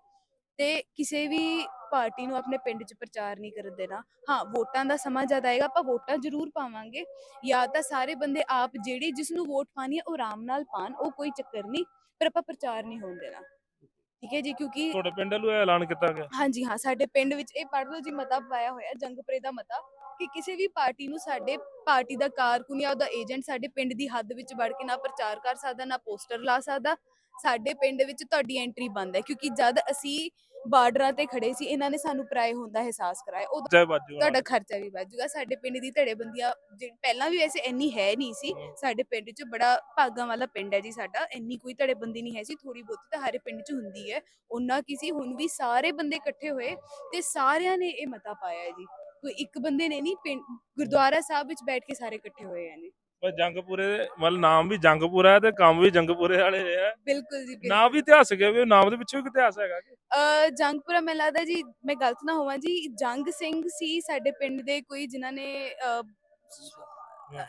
ਤੇ ਕਿਸੇ ਵੀ ਪਾਰਟੀ ਨੂੰ ਆਪਣੇ ਪਿੰਡ 'ਚ ਪ੍ਰਚਾਰ ਨਹੀਂ ਕਰਨ ਦੇਣਾ। ਹਾਂ ਵੋਟਾਂ ਦਾ ਸਮਾਂ ਜਦ ਆਏਗਾ ਆਪਾਂ ਵੋਟਾਂ ਜ਼ਰੂਰ ਪਾਵਾਂਗੇ। ਜਾਂ ਤਾਂ ਸਾਰੇ ਬੰਦੇ ਆਪ ਜਿਹੜੇ ਜਿਸ ਨੂੰ ਵੋਟ ਪਾਣੀ ਹੈ ਉਹ ਆਰਾਮ ਨਾਲ ਪਾਣ ਉਹ ਕੋਈ ਚੱਕਰ ਨਹੀਂ ਪਰ ਆਪਾਂ ਪ੍ਰਚਾਰ ਨਹੀਂ ਹੋਣ ਦੇਣਾ। ਠੀਕ ਹੈ ਜੀ ਕਿਉਂਕਿ ਤੁਹਾਡੇ ਪਿੰਡ ਵੱਲੋਂ ਇਹ ਐਲਾਨ ਕੀਤਾ ਗਿਆ। ਹਾਂਜੀ ਹਾਂ ਸਾਡੇ ਪਿੰਡ ਵਿੱਚ ਇਹ ਪੜ੍ਹ ਲਓ ਜੀ ਮਤਾ ਪਾਇਆ ਹੋਇਆ ਜੰਗਪੁਰੇ ਦਾ ਮਤਾ ਕਿ ਕਿਸੇ ਵੀ ਪਾਰਟੀ ਨੂੰ ਸਾਡੇ ਪਾਰਟੀ ਦਾ ਕਾਰਕੁਨ ਜਾਂ ਉਹਦਾ ਏਜੰਟ ਸਾਡੇ ਪਿੰਡ ਦੀ ਹੱਦ ਵਿੱਚ ਵੜ ਕੇ ਨਾ ਪ੍ਰਚਾਰ ਕਰ ਸਕਦਾ ਨਾ ਪੋਸਟਰ ਲਾ ਸਕਦਾ। ਸਾਡੇ ਪਿੰਡ ਵਿੱਚ ਤੁਹਾਡੀ ਐਂਟਰੀ ਬੰਦ ਹੈ ਕਿਉਂਕਿ ਜਦ ਅਸੀਂ ਬਾਰਡਰਾਂ ਤੇ ਖੜੇ ਸੀ ਇਹਨਾਂ ਨੇ ਸਾਨੂੰ ਪਰਾਏ ਹੋਣ ਦਾ ਅਹਿਸਾਸ ਕਰਾਇਆ। ਬਾਜੂ ਤੁਹਾਡਾ ਖਰਚਾ ਵੀ ਜਾਊਗਾ ਸਾਡੇ ਪਿੰਡ ਦੀ ਧੜੇਬੰਦੀਆਂ ਜਿਹੜੀ ਪਹਿਲਾਂ ਵੀ ਵੈਸੇ ਇੰਨੀ ਹੈ ਨਹੀਂ ਸੀ। ਸਾਡੇ ਪਿੰਡ 'ਚ ਬੜਾ ਭਾਗਾਂ ਵਾਲਾ ਪਿੰਡ ਹੈ ਜੀ ਸਾਡਾ ਇੰਨੀ ਕੋਈ ਧੜੇਬੰਦੀ ਨਹੀਂ ਹੈ ਸੀ ਥੋੜੀ ਬਹੁਤੀ ਤਾਂ ਹਰੇ ਪਿੰਡ 'ਚ ਹੁੰਦੀ ਹੈ। ਉਹਨਾਂ ਕੀ ਸੀ ਹੁਣ ਵੀ ਸਾਰੇ ਬੰਦੇ ਇਕੱਠੇ ਹੋਏ ਤੇ ਸਾਰਿਆਂ ਨੇ ਇਹ ਮਤਾ ਪਾਇਆ ਹੈ ਜੀ। ਕੋਈ ਇੱਕ ਬੰਦੇ ਨੇ ਨਹੀਂ ਪਿੰਡ ਗੁਰਦੁਆਰਾ ਸਾਹਿਬ ਵਿੱਚ ਬੈਠ ਕੇ ਸਾਰੇ ਇਕੱਠੇ ਹੋਏ ਹੈ ਜੀ। ਪਰ ਜੰਗਪੁਰੇ ਦੇ ਮਤਲਬ ਨਾਮ ਵੀ ਜੰਗਪੁਰਾ ਹੈ ਤੇ ਕੰਮ ਵੀ ਜੰਗਪੁਰੇ ਵਾਲੇ ਹੈ। ਬਿਲਕੁਲ ਜੀ ਬਿਲਕੁਲ। ਨਾਮ ਵੀ ਇਤਿਹਾਸਕ ਹੈ ਵੀ ਉਹ ਨਾਮ ਦੇ ਪਿੱਛੇ ਵੀ ਇੱਕ ਇਤਿਹਾਸ ਹੈਗਾ ਕਿ? ਅ, ਜੰਗਪੁਰਾ ਮੈਨੂੰ ਲੱਗਦਾ ਜੀ ਮੈਂ ਗਲਤ ਨਾ ਹੋਵਾਂ ਜੀ ਜੰਗ ਸਿੰਘ ਸੀ ਸਾਡੇ ਪਿੰਡ ਦੇ ਕੋਈ ਜਿਨ੍ਹਾਂ ਨੇ ਅ,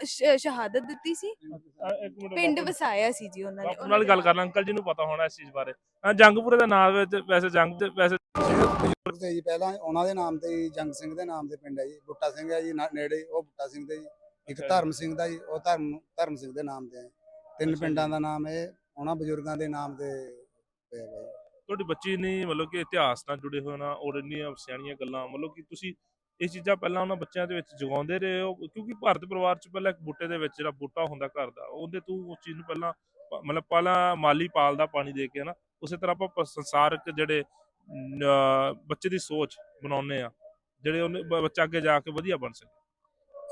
ਸ਼- ਸ਼ਹਾਦਤ ਦਿੱਤੀ ਸੀ। ਇੱਕ ਮਿੰਟ ਪਿੰਡ ਬਾਪੂ- ਵਸਾਇਆ ਸੀ ਜੀ ਉਹਨਾਂ ਨੇ। ਬਾਪੂ ਨਾਲ ਗੱਲ ਕਰ ਲਾਂ ਅੰਕਲ ਜੀ ਨੂੰ ਪਤਾ ਹੋਣਾ ਇਸ ਚੀਜ਼ ਬਾਰੇ। ਹਾਂ ਜੰਗਪੁਰੇ ਦਾ ਨਾਮ ਵਿੱਚ ਵੈਸੇ ਜੰਗ ਦੇ ਵੈਸੇ ਬਜ਼ੁਰਗ ਤੇ ਜੀ ਪਹਿਲਾਂ ਉਹਨਾਂ ਦੇ ਨਾਮ ਤੇ ਹੀ ਜੰਗ ਸਿੰਘ ਦੇ ਨਾਮ ਤੇ ਪਿੰਡ ਹੈ ਜੀ ਬੁੱਟਾ ਸਿੰਘ ਹੈ ਜੀ ਨਾ- ਨੇੜੇ ਉਹ ਬੁੱਟਾ ਸਿੰਘ ਦੇ ਜੀ। ਇੱਕ। ਧਰਮ ਸਿੰਘ ਦਾ ਜੀ ਉਹ ਧਰਮ ਧਰਮ ਸਿੰਘ ਦੇ ਨਾਮ ਤੇ ਹੈ ਤਿੰਨ। ਪਿੰਡਾਂ ਦਾ ਨਾਮ ਇਹ ਉਹਨਾਂ ਬਜ਼ੁਰਗਾਂ ਦੇ ਨਾਮ ਤੇ ਪਿਆ ਤੁਹਾਡੀ ਬੱਚੀ ਨੇ ਮਤਲਬ ਕਿ ਇਤਿਹਾਸ ਨਾਲ ਜੁੜੇ ਹੋਏ ਨਾ ਔਰ ਇੰਨੀਆਂ ਸਿਆਣੀਆਂ ਗੱਲਾਂ ਮਤਲਬ ਕਿ ਤੁਸੀਂ ਇਹ ਚੀਜ਼ਾਂ ਪਹਿਲਾਂ ਉਹਨਾਂ ਬੱਚਿਆਂ ਦੇ ਵਿੱਚ ਜਗਾਉਂਦੇ ਰਹੇ ਹੋ ਕਿਉਂਕਿ ਭਾਰਤ ਪਰਿਵਾਰ ਚ ਪਹਿਲਾਂ ਇੱਕ ਬੂਟੇ ਦੇ ਵਿੱਚ ਜਿਹੜਾ ਬੂਟਾ ਹੁੰਦਾ ਘਰ ਦਾ ਉਹਦੇ ਤੋਂ ਉਸ ਚੀਜ਼ ਨੂੰ ਪਹਿਲਾਂ ਮਤਲਬ ਪਹਿਲਾਂ ਮਾਲੀ ਪਾਲਦਾ ਪਾਣੀ ਦੇ ਕੇ ਨਾ ਉਸੇ ਤਰ੍ਹਾਂ ਆਪਾਂ ਸੰਸਾਰਕ ਜਿਹੜੇ ਬੱਚੇ ਦੀ ਸੋਚ ਬਣਾਉਨੇ ਆ ਜਿਹੜੇ ਉਹਨੇ ਬੱਚਾ ਅੱਗੇ ਜਾ ਕੇ ਵਧੀਆ ਬਣ ਸਕੇ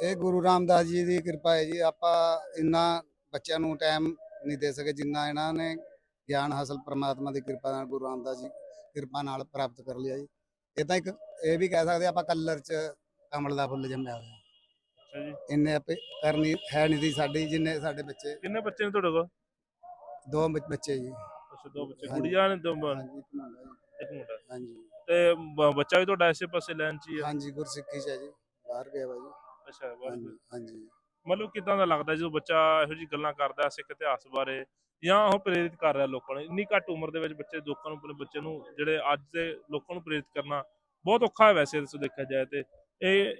ਇਹ ਗੁਰੂ ਰਾਮਦਾਸ ਜੀ ਦੀ ਕਿਰਪਾ ਹੈ ਜੀ। ਆਪਾਂ ਇੰਨਾ ਬੱਚਿਆਂ ਨੂੰ ਟਾਈਮ ਨਹੀਂ ਦੇ ਸਕੇ ਜਿੰਨਾ ਇਹਨਾਂ ਨੇ ਗਿਆਨ ਹਾਸਲ ਪ੍ਰਮਾਤਮਾ ਦੀ ਕਿਰਪਾ ਨਾਲ ਗੁਰੂ ਰਾਮਦਾਸ ਜੀ ਕਿਰਪਾ ਨਾਲ ਪ੍ਰਾਪਤ ਕਰ ਲਿਆ ਜੀ। ਇਹ ਤਾਂ ਇੱਕ ਇਹ ਵੀ ਕਹਿ ਸਕਦੇ ਆਪਾਂ ਕਲਰ ਚ ਕਮਲ ਦਾ ਫੁੱਲ ਜੰਮਿਆ ਹੋਇਆ। ਅੱਛਾ ਜੀ। ਇੰਨੇ ਆਪੇ ਕਰਨੀ ਹੈ ਨਹੀਂ ਦੀ ਸਾਡੀ ਜਿੰਨੇ ਸਾਡੇ ਬੱਚੇ। ਕਿੰਨੇ ਬੱਚੇ ਨੇ ਤੁਹਾਡੇ ਕੋਲ? ਦੋ ਬੱਚ- ਬੱਚੇ ਜੀ। ਅੱਛਾ ਦੋ ਬੱਚੇ। ਹਾਂਜੀ। ਕੁੜੀਆਂ ਨੇ ਦੋ ਬ- ਹਾਂਜੀ ਇੱਕ ਮੁੰਡਾ ਜੀ। ਇੱਕ ਮੁੰਡਾ। ਹਾਂਜੀ। ਤੇ ਬ- ਬੱਚਾ ਵੀ ਤੁਹਾਡਾ ਇਸੇ ਪਾਸੇ ਲੈਣ ਚ ਹੀ ਹੈ ਹਾਂਜੀ ਗੁਰਸਿੱਖੀ ਚ ਹੈ ਜੀ। ਬਾਹਰ ਗਿਆ ਵਾ ਜੀ। ਅੱਛਾ ਹਾਂਜੀ ਮਤਲਬ ਕਿਦਾਂ ਦਾ ਲੱਗਦਾ ਜਦੋਂ ਬੱਚਾ ਇਹੋ ਜੀ ਗੱਲਾਂ ਕਰਦਾ ਸਿੱਖ ਇਤਿਹਾਸ ਬਾਰੇ ਜਾਂ ਉਹ ਪ੍ਰੇਰਿਤ ਕਰ ਰਿਹਾ ਲੋਕਾਂ ਨੂੰ? ਇੰਨੀ ਘੱਟ ਉਮਰ ਦੇ ਵਿੱਚ ਬੱਚੇ ਲੋਕਾਂ ਨੂੰ ਆਪਣੇ ਬੱਚੇ ਨੂੰ ਜਿਹੜੇ ਅੱਜ ਦੇ ਲੋਕਾਂ ਨੂੰ ਪ੍ਰੇਰਿਤ ਕਰਨਾ ਬਹੁਤ ਔਖਾ ਹੈ ਵੈਸੇ ਇਸ ਦੇਖਿਆ ਜਾਏ ਤੇ। ਇਹ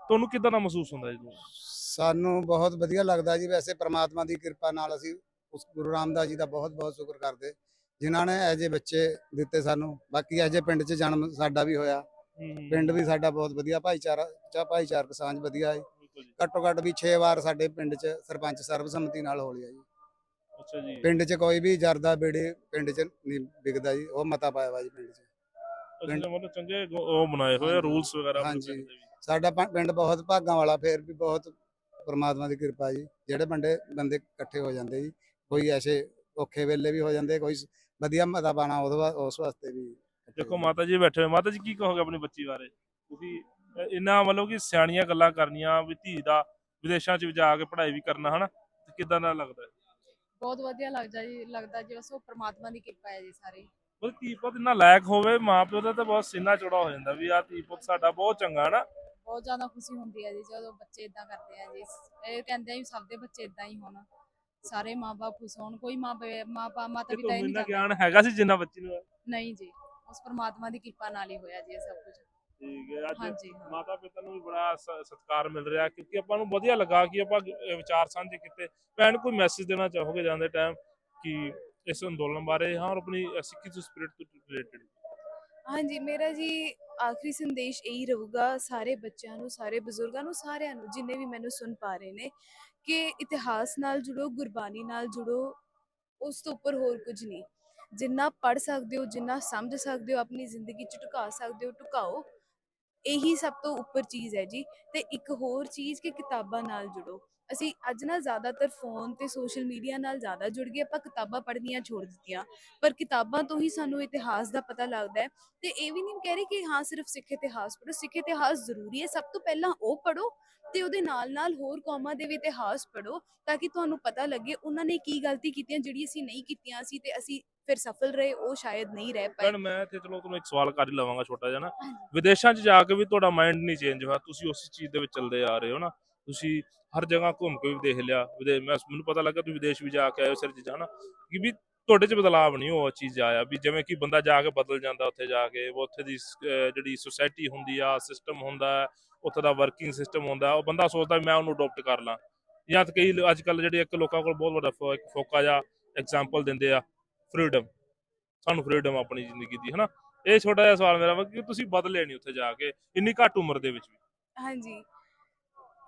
ਤੁਹਾਨੂੰ ਕਿਦਾਂ ਦਾ ਮਹਿਸੂਸ ਹੁੰਦਾ ਜਦੋਂ ਸਾਨੂੰ ਬਹੁਤ ਵਧੀਆ ਲੱਗਦਾ ਜੀ ਵੈਸੇ ਪ੍ਰਮਾਤਮਾ ਦੀ ਕਿਰਪਾ ਨਾਲ ਅਸੀਂ ਉਸ ਗੁਰੂ ਰਾਮਦਾਸ ਜੀ ਦਾ ਬਹੁਤ ਬਹੁਤ ਸ਼ੁਕਰ ਕਰਦੇ। ਜਿਨ੍ਹਾਂ ਨੇ ਜਿਹੇ ਬੱਚੇ ਦਿੱਤੇ ਸਾਨੂੰ। ਬਾਕੀ ਜਿਹੇ ਪਿੰਡ 'ਚ ਜਨਮ ਸਾਡਾ ਵੀ ਹੋਇਆ। ਪਿੰਡ ਵੀ ਸਾਡਾ ਬਹੁਤ ਵਧੀਆ ਭਾਈਚਾਰਾ ਚਾ ਭਾਈਚਾਰਕ ਸਾਂਝ ਵਧੀਆ ਹੈ। ਘੱਟੋ ਘੱਟ ਵੀ 6 ਵਾਰ ਸਾਡੇ ਪਿੰਡ 'ਚ ਸਰਪੰਚ ਸਰਬਸੰਮਤੀ ਨਾਲ ਹੋ ਲਿਆ ਜੀ ਅੱਛਾ ਜੀ। ਪਿੰਡ 'ਚ ਕੋਈ ਵੀ ਜਰਦਾ ਬੇੜੇ ਪਿੰਡ 'ਚ ਨਹੀਂ ਵਿਕਦਾ ਜੀ ਉਹ ਮਤਾ ਪਾਇਆ ਵਾ ਜੀ ਪਿੰਡ 'ਚ। ਅੱਛਾ ਮਤਲਬ ਚੰਗੇ ਉਹ ਬਣਾਏ ਹੋਏ ਹਾਂਜੀ। ਰੂਲਸ ਵਗੈਰਾ ਹਾਂਜੀ। ਪਿੰਡ। ਸਾਡਾ ਪਿੰਡ ਬਹੁਤ ਭਾਗਾਂ ਵਾਲਾ ਫੇਰ ਵੀ ਬਹੁਤ ਪਰਮਾਤਮਾ ਦੀ ਕਿਰਪਾ ਜੀ। ਜਿਹੜੇ ਬੰਦੇ ਬੰਦੇ ਇਕੱਠੇ ਹੋ ਜਾਂਦੇ ਜੀ ਕੋਈ ਐਸੇ ਔਖੇ ਵੇਲੇ ਵੀ ਹੋ ਜਾਂਦੇ ਕੋਈ ਵਧੀਆ ਮਤਾ ਪਾਣਾ ਉਹਦੇ ਉਸ ਵਾਸਤੇ ਵੀ। ਦੇਖੋ ਮਾਤਾ ਜੀ ਬੈਠੇ ਹੋਏ ਮਾਤਾ ਜੀ ਕੀ ਕਹੋਗੇ ਆਪਣੀ ਬੱਚੀ ਬਾਰੇ? ਤੁਸੀਂ ਇੰਨਾ ਮਤਲਬ ਕਿ ਸਿਆਣੀਆਂ ਗੱਲਾਂ ਕਰਨੀਆਂ ਵੀ ਧੀ ਦਾ ਵਿਦੇਸ਼ਾਂ 'ਚ ਵੀ ਜਾ ਕੇ ਪੜ੍ਹਾਈ ਵੀ ਕਰਨਾ ਹਨਾ? ਤੇ ਕਿਦਾਂ ਦਾ ਲੱਗਦਾ? ਬਹੁਤ ਵਧੀਆ ਲੱਗਦਾ ਜੀ ਲੱਗਦਾ ਜੀ ਬਸ ਉਹ ਪ੍ਰਮਾਤਮਾ ਦੀ ਕਿਰਪਾ ਹੈ ਜੀ ਸਾਰੀ। ਮਤਲਬ ਧੀ ਪੁੱਤ ਇੰਨਾ ਲਾਇਕ ਹੋਵੇ ਮਾਂ ਪਿਓ ਦਾ ਤਾਂ ਬਹੁਤ ਸੀਨਾ ਚੌੜਾ ਹੋ ਜਾਂਦਾ ਵੀ ਆ ਧੀ ਪੁੱਤ ਸਾਡਾ ਬਹੁਤ ਚੰਗਾ ਹਨਾ? ਬਹੁਤ ਜ਼ਿਆਦਾ ਖੁਸ਼ੀ ਹੁੰਦੀ ਹੈ ਜੀ ਜਦੋਂ ਬੱਚੇ ਇਦਾਂ ਕਰਦੇ ਆ ਜੀ। ਇਹ ਕਹਿੰਦੇ ਆ ਵੀ ਸਭ ਦੇ ਬੱਚੇ ਇਦਾਂ ਹੀ ਹੋਣ। ਸਾਰੇ ਮਾਪੇ ਖੁਸ਼ ਹੋਣ ਕੋਈ ਮਾਂ ਮਾਪਾ ਮਾਤਾ ਤੇ ਪਿਤਾ ਤੁਹਾਨੂੰ ਇਹ ਨਹੀਂ ਇੰਨਾ ਗਿਆਨ ਹੈਗਾ ਸੀ ਜਿੰਨਾ ਬੱਚੀ ਨੂੰ? ਨਹੀਂ ਜੀ। ਉਸ ਪ੍ਰਮਾਤਮਾ ਦੀ ਕਿਰਪਾ ਨਾਲ ਹੀ ਹੋਇਆ ਜੀ ਇਹ ਸਭ ਕੁਝ। ਠੀਕ ਹੈ ਅੱਜ ਹਾਂਜੀ ਹਾਂ। ਮਾਤਾ ਪਿਤਾ ਨੂੰ ਵੀ ਬੜਾ ਸ- ਸਤਿਕਾਰ ਮਿਲ ਰਿਹਾ ਕਿਉਂਕਿ ਆਪਾਂ ਨੂੰ ਵਧੀਆ ਲੱਗਾ ਕਿ ਆਪਾਂ ਵਿਚਾਰ ਸਾਂਝੇ ਕੀਤੇ। ਭੈਣ ਕੋਈ ਮੈਸੇਜ ਦੇਣਾ ਚਾਹੋਗੇ ਜਾਂਦੇ ਟਾਈਮ ਕਿ ਇਸ ਅੰਦੋਲਨ ਬਾਰੇ? ਹਾਂ ਔਰ ਆਪਣੀ ਸਿੱਖੀ ਤੋਂ ਸਪਿਰਿਟ ਤੋਂ ਰਿਲੇਟਡ ਹਾਂਜੀ ਮੇਰਾ ਜੀ ਆਖਰੀ ਸੰਦੇਸ਼ ਇਹੀ ਰਹੂਗਾ ਸਾਰੇ ਬੱਚਿਆਂ ਨੂੰ ਸਾਰੇ ਬਜ਼ੁਰਗਾਂ ਨੂੰ ਸਾਰਿਆਂ ਨੂੰ ਜਿੰਨੇ ਵੀ ਮੈਨੂੰ ਸੁਣ ਪਾ ਰਹੇ ਨੇ ਕਿ ਇਤਿਹਾਸ ਨਾਲ ਜੁੜੋ ਗੁਰਬਾਣੀ ਨਾਲ ਜੁੜੋ ਉਸ ਤੋਂ ਉੱਪਰ ਹੋਰ ਕੁਝ ਨਹੀਂ। ਜਿੰਨਾ ਪੜ ਸਕਦੇ ਹੋ, ਜਿੰਨਾ ਸਮਝ ਸਕਦੇ ਹੋ, ਆਪਣੀ ਜ਼ਿੰਦਗੀ ਚ ਢੁਕਾ ਸਕਦੇ ਹੋ, ਢੁਕਾਓ, ਇਹੀ ਸਭ ਤੋਂ ਉੱਪਰ ਚੀਜ਼ ਹੈ ਜੀ। ਤੇ ਇੱਕ ਹੋਰ ਚੀਜ਼ ਕਿ ਕਿਤਾਬਾਂ ਨਾਲ ਜੁੜੋ। ਅਸੀਂ ਅੱਜ ਨਾ ਜ਼ਿਆਦਾਤਰ ਫੋਨ ਤੇ ਸੋਸ਼ਲ ਮੀਡੀਆ ਨਾਲ ਜ਼ਿਆਦਾ ਜੁੜ ਗਏ, ਆਪਾਂ ਕਿਤਾਬਾਂ ਪੜ੍ਹਨੀਆਂ ਛੋੜ ਦਿੱਤੀਆਂ। ਪਰ ਕਿਤਾਬਾਂ ਤੋਂ ਹੀ ਸਾਨੂੰ ਇਤਿਹਾਸ ਦਾ ਪਤਾ ਲੱਗਦਾ ਹੈ। ਤੇ ਇਹ ਵੀ ਨਹੀਂ ਕਹਿ ਰਹੀ ਕਿ ਹਾਂ, ਸਿਰਫ ਸਿੱਖ ਇਤਿਹਾਸ ਪੜ੍ਹੋ। ਸਿੱਖ ਇਤਿਹਾਸ ਜ਼ਰੂਰੀ ਹੈ, ਸਭ ਤੋਂ ਪਹਿਲਾਂ ਉਹ ਪੜ੍ਹੋ ਤੇ ਉਹਦੇ ਨਾਲ ਨਾਲ ਹੋਰ ਕੌਮਾਂ ਦੇ ਵੀ ਇਤਿਹਾਸ ਪੜੋ ਤਾਂ ਕਿ ਤੁਹਾਨੂੰ ਪਤਾ ਲੱਗੇ ਉਹਨਾਂ ਨੇ ਕੀ ਗਲਤੀ ਕੀਤੀਆਂ ਜਿਹੜੀ ਅਸੀਂ ਨਹੀਂ ਕੀਤੀਆਂ ਸੀ ਤੇ ਅਸੀਂ ਫਿਰ ਸਫਲ ਰਹੇ ਉਹ ਸ਼ਾਇਦ ਨਹੀਂ ਰਹਿ ਪਾਏ। ਭੈਣ ਮੈਂ ਇੱਥੇ ਚਲੋ ਤੁਹਾਨੂੰ ਇੱਕ ਸਵਾਲ ਕਰ ਹੀ ਲਵਾਂਗਾ ਛੋਟਾ ਜਿਹਾ ਨਾ। ਵਿਦੇਸ਼ਾਂ 'ਚ ਜਾ ਕੇ ਵੀ ਤੁਹਾਡਾ ਮਾਈਂਡ ਨਹੀਂ ਚੇਂਜ ਹੋਇਆ ਤੁਸੀਂ ਉਸ ਚੀਜ਼ ਦੇ ਵਿੱਚ ਚੱਲਦੇ ਆ ਰਹੇ ਹੋ ਨਾ। ਤੁਸੀਂ ਹਰ ਜਗ੍ਹਾ ਘੁੰਮ ਕੇ ਵੀ ਦੇਖ ਲਿਆ ਵਿਦੇ ਮੈਂ ਮੈਨੂੰ ਪਤਾ ਲੱਗਾ ਤੁਸੀਂ ਵਿਦੇਸ਼ ਵੀ ਜਾ ਕੇ ਆਏ ਹੋ ਸਾਰੀ ਚੀਜ਼ਾਂ ਨਾ ਕਿ ਵੀ ਤੁਹਾਡੇ 'ਚ ਬਦਲਾਅ ਨਹੀਂ ਉਹ ਚੀਜ਼ ਆਇਆ ਵੀ ਜਿਵੇਂ ਕਿ ਬੰਦਾ ਜਾ ਕੇ ਬਦਲ ਜਾਂਦਾ ਉੱਥੇ ਜਾ ਕੇ ਉਹ ਉੱਥੇ ਦੀ ਜਿਹੜੀ ਸੁਸਾਇਟੀ ਹੁੰਦੀ ਆ ਸਿਸਟਮ ਹੁੰਦਾ ਉੱਥੇ ਦਾ ਵਰਕਿੰਗ ਸਿਸਟਮ ਹੁੰਦਾ ਉਹ ਬੰਦਾ ਸੋਚਦਾ ਮੈਂ ਉਹਨੂੰ ਅਡਾਪਟ ਕਰ ਲਾਂ। ਜਾਂ ਤਾਂ ਕਈ ਅੱਜ ਕੱਲ ਜਿਹੜੇ ਇੱਕ ਲੋਕਾਂ ਕੋਲ ਬਹੁਤ ਵੱਡਾ ਇੱਕ ਫੋਕਾ ਜਾਂ ਐਗਜ਼ਾਮਪਲ ਦਿੰਦੇ ਆ ਫਰੀडम ਸਾਨੂੰ ਫਰੀडम ਆਪਣੀ ਜ਼ਿੰਦਗੀ ਦੀ, ਹਨਾ? ਇਹ ਛੋਟਾ ਜਿਹਾ ਸਵਾਲ ਮੇਰਾ ਵਾ ਕਿ ਤੁਸੀਂ ਬਦਲੇ ਨਹੀਂ ਉੱਥੇ ਜਾ ਕੇ, ਇੰਨੀ ਘੱਟ ਉਮਰ ਦੇ ਵਿੱਚ ਵੀ। ਹਾਂਜੀ।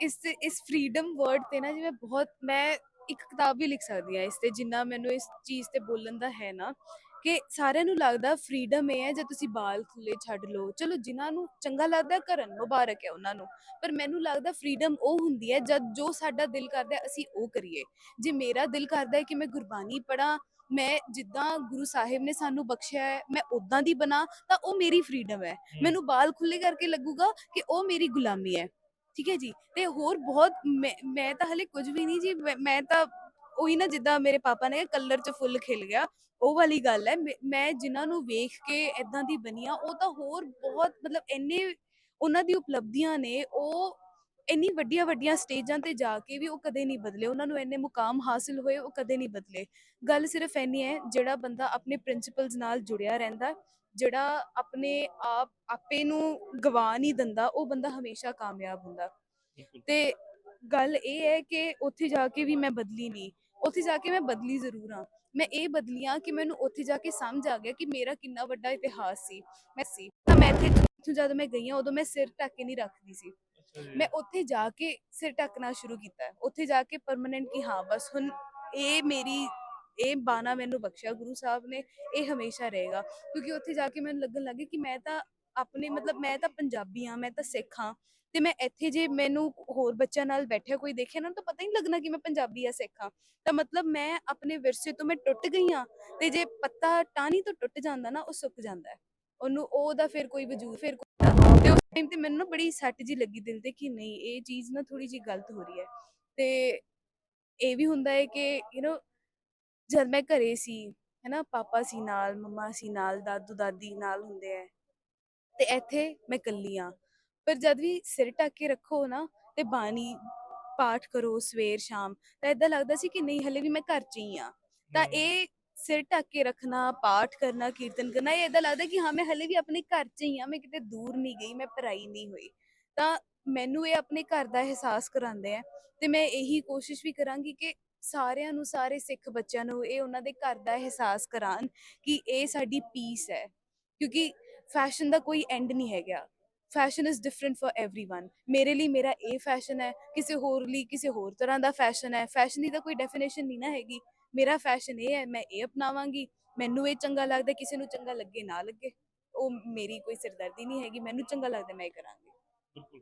ਇਸ ਇਸ ਫਰੀडम ਵਰਡ ਤੇ ਨਾ ਜਿਵੇਂ ਬਹੁਤ, ਮੈਂ ਇੱਕ ਕਿਤਾਬ ਵੀ ਲਿਖ ਸਕਦੀ ਆ ਇਸ ਤੇ, ਜਿੰਨਾ ਮੈਨੂੰ ਇਸ ਚੀਜ਼ ਤੇ ਬੋਲਣ ਦਾ ਹੈ ਨਾ, ਕਿ ਸਾਰਿਆਂ ਨੂੰ ਲੱਗਦਾ ਫਰੀडम ਇਹ ਹੈ, ਜੇ ਤੁਸੀਂ ਬਾਲ ਖੁੱਲੇ ਛੱਡ ਲਓ। ਚਲੋ, ਜਿਨ੍ਹਾਂ ਨੂੰ ਚੰਗਾ ਲੱਗਦਾ ਕਰਨ ਮੁਬਾਰਕ ਹੈ ਉਹਨਾਂ ਨੂੰ, ਪਰ ਮੈਨੂੰ ਲੱਗਦਾ ਫਰੀडम ਉਹ ਹੁੰਦੀ ਹੈ, ਜਦ ਜੋ ਸਾਡਾ ਦਿਲ ਕਰਦਾ ਅਸੀਂ ਉਹ ਕਰੀਏ। ਜੇ ਮੇਰਾ ਦਿਲ ਕਰਦਾ ਕਿ ਮੈਂ ਗੁਰਬਾਣੀ ਪੜਾਂ ਮੈਂ ਜਿੱਦਾਂ ਗੁਰੂ ਸਾਹਿਬ ਨੇ ਸਾਨੂੰ ਬਖਸ਼ਿਆ ਹੈ ਮੈਂ ਉਦਾਂ ਦੀ ਬਣਾ ਤਾਂ ਉਹ ਮੇਰੀ ਫਰੀडम ਹੈ। ਮੈਨੂੰ ਬਾਲ ਖੁੱਲੇ ਕਰਕੇ ਲੱਗੂਗਾ ਕਿ ਉਹ ਮੇਰੀ ਗੁਲਾਮੀ ਹੈ। ਠੀਕ ਹੈ ਜੀ? ਤੇ ਹੋਰ ਬਹੁਤ ਮੈਂ ਤਾਂ ਹਲੇ ਕੁਝ ਵੀ ਨਹੀਂ ਜੀ ਮੈਂ- ਤਾਂ ਉਹੀ ਨਾ ਜਿੱਦਾਂ ਮੇਰੇ ਪਾਪਾ ਨੇ ਕਲਰ 'ਚ ਫੁੱਲ ਖਿਲ ਗਿਆ ਉਹ ਵਾਲੀ ਗੱਲ ਹੈ। ਮੈਂ- ਜਿਨ੍ਹਾਂ ਨੂੰ ਵੇਖ ਕੇ ਇਦਾਂ ਦੀ ਬਣੀ ਆ ਉਹ ਤਾਂ ਹੋਰ ਬਹੁਤ ਮਤਲਬ ਇੰਨੇ ਉਹਨਾਂ ਦੀ ਉਪਲਬਧੀਆਂ ਨੇ ਉਹ ਇੰਨੀ ਵੱਡੀਆਂ ਵੱਡੀਆਂ ਸਟੇਜਾਂ ਤੇ ਜਾ ਕੇ ਵੀ ਉਹ ਕਦੇ ਨਹੀਂ ਬਦਲੇ ਉਹਨਾਂ ਨੂੰ ਇੰਨੇ ਮੁਕਾਮ ਹਾਸਿਲ ਹੋਏ ਉਹ ਕਦੇ ਨਹੀਂ ਬਦਲੇ। ਗੱਲ ਸਿਰਫ ਇੰਨੀ ਹੈ ਜਿਹੜਾ ਬੰਦਾ ਆਪਣੇ ਪ੍ਰਿੰਸੀਪਲਸ ਨਾਲ ਜੁੜਿਆ ਰਹਿੰਦਾ ਜਿਹੜਾ ਆਪਣੇ ਆਪ ਆਪੇ ਨੂੰ ਗਵਾ ਨਹੀਂ ਦਿੰਦਾ ਉਹ ਬੰਦਾ ਹਮੇਸ਼ਾ ਕਾਮਯਾਬ ਹੁੰਦਾ। ਤੇ ਗੱਲ ਇਹ ਹੈ ਕਿ ਉੱਥੇ ਜਾ ਕੇ ਵੀ ਮੈਂ ਬਦਲੀ ਨਹੀਂ ਉੱਥੇ ਜਾ ਕੇ ਮੈਂ ਬਦਲੀ ਜ਼ਰੂਰ ਹਾਂ। ਮੈਂ ਇਹ ਬਦਲੀਆਂ ਕਿ ਮੈਨੂੰ ਉੱਥੇ ਜਾ ਕੇ ਸਮਝ ਆ ਗਿਆ ਕਿ ਮੇਰਾ ਕਿੰਨਾ ਵੱਡਾ ਇਤਿਹਾਸ ਸੀ ਮੈਂ ਸੀ। ਤਾਂ ਮੈਂ ਇੱਥੇ ਜਦ ਮੈਂ ਗਈ ਹਾਂ ਉਦੋਂ ਮੈਂ ਸਿਰ ਢੱਕ ਕੇ ਨਹੀਂ ਰੱਖਦੀ ਸੀ। ਮੈਂ ਉੱਥੇ ਜਾ ਕੇ ਸਿਰ ਢੱਕਣਾ ਸ਼ੁਰੂ ਕੀਤਾ। ਉੱਥੇ ਜਾ ਕੇ ਪਰਮਨੈਂਟ ਕਿ ਹਾਂ, ਬਸ ਹੁਣ ਇਹ ਮੇਰੀ, ਇਹ ਬਾਣਾ ਮੈਨੂੰ ਬਖਸ਼ਿਆ ਗੁਰੂ ਸਾਹਿਬ ਨੇ, ਇਹ ਹਮੇਸ਼ਾ ਰਹੇਗਾ। ਕਿਉਂਕਿ ਉੱਥੇ ਜਾ ਕੇ ਮੈਨੂੰ ਲੱਗਣ ਲੱਗੇ ਕਿ ਮੈਂ ਤਾਂ ਆਪਣੇ ਮਤਲਬ ਮੈਂ ਤਾਂ ਪੰਜਾਬੀ ਹਾਂ, ਮੈਂ ਤਾਂ ਸਿੱਖ ਹਾਂ। ਤੇ ਮੈਂ ਇੱਥੇ ਜੇ ਮੈਨੂੰ ਹੋਰ ਬੱਚਿਆਂ ਨਾਲ ਬੈਠਿਆ, ਕੋਈ ਦੇਖੇ ਨਾ ਤਾਂ ਪਤਾ ਹੀ ਨਹੀਂ ਲੱਗਣਾ ਕਿ ਮੈਂ ਪੰਜਾਬੀ ਆ ਸਿੱਖ ਹਾਂ। ਤਾਂ ਮਤਲਬ ਮੈਂ ਆਪਣੇ ਵਿਰਸੇ ਤੋਂ ਮੈਂ ਟੁੱਟ ਗਈ ਹਾਂ ਤੇ ਜੇ ਪੱਤਾ ਟਾਹਣੀ ਤੋਂ ਟੁੱਟ ਜਾਂਦਾ ਨਾ, ਉਹ ਸੁੱਕ ਜਾਂਦਾ ਉਹਨੂੰ, ਉਹਦਾ ਫਿਰ ਕੋਈ ਵਜੂਦ ਫਿਰ ਟਾਈਮ ਤੇ ਮੈਨੂੰ ਨਾ ਬੜੀ ਸੱਟ ਜੀ ਲੱਗੀ ਦਿਲ ਤੇ ਕਿ ਨਹੀਂ ਇਹ ਚੀਜ਼ ਨਾ ਥੋੜੀ ਜੀ ਗਲਤ ਹੋ ਰਹੀ ਹੈ। ਤੇ ਇਹ ਵੀ ਹੁੰਦਾ ਹੈ ਕਿ ਯੂ نو ਜਦ ਮੈਂ ਘਰੇ ਸੀ ਹੈਨਾ ਪਾਪਾ ਸੀ ਨਾਲ ਮੰਮਾ ਸੀ ਨਾਲ ਦਾਦੂ ਦਾਦੀ ਨਾਲ ਹੁੰਦੇ ਐ ਤੇ ਇੱਥੇ ਮੈਂ ਇਕੱਲੀ ਆ ਪਰ ਜਦ ਵੀ ਸਿਰ ਢੱਕ ਕੇ ਰੱਖੋ ਨਾ ਤੇ ਬਾਣੀ ਪਾਠ ਕਰੋ ਸਵੇਰ ਸ਼ਾਮ ਤਾਂ ਇਦਾਂ ਲੱਗਦਾ ਸੀ ਕਿ ਨਹੀਂ ਹਲੇ ਵੀ ਮੈਂ ਘਰ 'ਚ ਹੀ ਆ ਤਾਂ ਇਹ ਸਿਰ ਢੱਕ ਕੇ ਰੱਖਣਾ, ਪਾਠ ਕਰਨਾ, ਕੀਰਤਨ ਕਰਨਾ, ਇਹ ਇਦਾਂ ਲੱਗਦਾ ਕਿ ਹਾਂ, ਮੈਂ ਹਲੇ ਵੀ ਆਪਣੇ ਘਰ 'ਚ ਹੀ ਹਾਂ, ਮੈਂ ਕਿਤੇ ਦੂਰ ਨਹੀਂ ਗਈ, ਮੈਂ ਪਰਾਈ ਨਹੀਂ ਹੋਈ। ਤਾਂ ਮੈਨੂੰ ਇਹ ਆਪਣੇ ਘਰ ਦਾ ਅਹਿਸਾਸ ਕਰਾਉਂਦੇ ਆ ਤੇ ਮੈਂ ਇਹੀ ਕੋਸ਼ਿਸ਼ ਵੀ ਕਰਾਂਗੀ ਕਿ ਸਾਰਿਆਂ ਨੂੰ, ਸਾਰੇ ਸਿੱਖ ਬੱਚਿਆਂ ਨੂੰ ਇਹ ਉਹਨਾਂ ਦੇ ਘਰ ਦਾ ਅਹਿਸਾਸ ਕਰਾਣ ਕਿ ਇਹ ਸਾਡੀ ਪੀਸ ਹੈ। ਕਿਉਂਕਿ ਫੈਸ਼ਨ ਦਾ ਕੋਈ ਐਂਡ ਨਹੀਂ ਹੈਗਾ। Fashion is different for everyone ਮੇਰੇ ਲਈ ਮੇਰਾ ਇਹ ਫੈਸ਼ਨ ਹੈ, ਕਿਸੇ ਹੋਰ ਲਈ ਕਿਸੇ ਹੋਰ ਤਰ੍ਹਾਂ ਦਾ ਫੈਸ਼ਨ ਹੈ। ਫੈਸ਼ਨ ਦੀ ਤਾਂ ਕੋਈ ਡੈਫੀਨੇਸ਼ਨ ਨਹੀਂ ਨਾ ਹੈਗੀ। ਮੇਰਾ ਫੈਸ਼ਨ ਇਹ ਹੈ, ਮੈਂ ਇਹ ਅਪਣਾਵਾਂਗੀ, ਮੈਨੂੰ ਇਹ ਚੰਗਾ ਲੱਗਦਾ, ਕਿਸੇ ਨੂੰ ਚੰਗਾ ਲੱਗੇ, ਨਾ ਲੱਗੇ। ਉਹ ਮੇਰੀ ਕੋਈ ਸਿਰਦਰਦੀ ਨਹੀਂ ਹੈਗੀ, ਮੈਨੂੰ ਚੰਗਾ ਲੱਗਦਾ, ਮੈਂ ਇਹ ਕਰਾਂਗੀ। ਬਿਲਕੁਲ।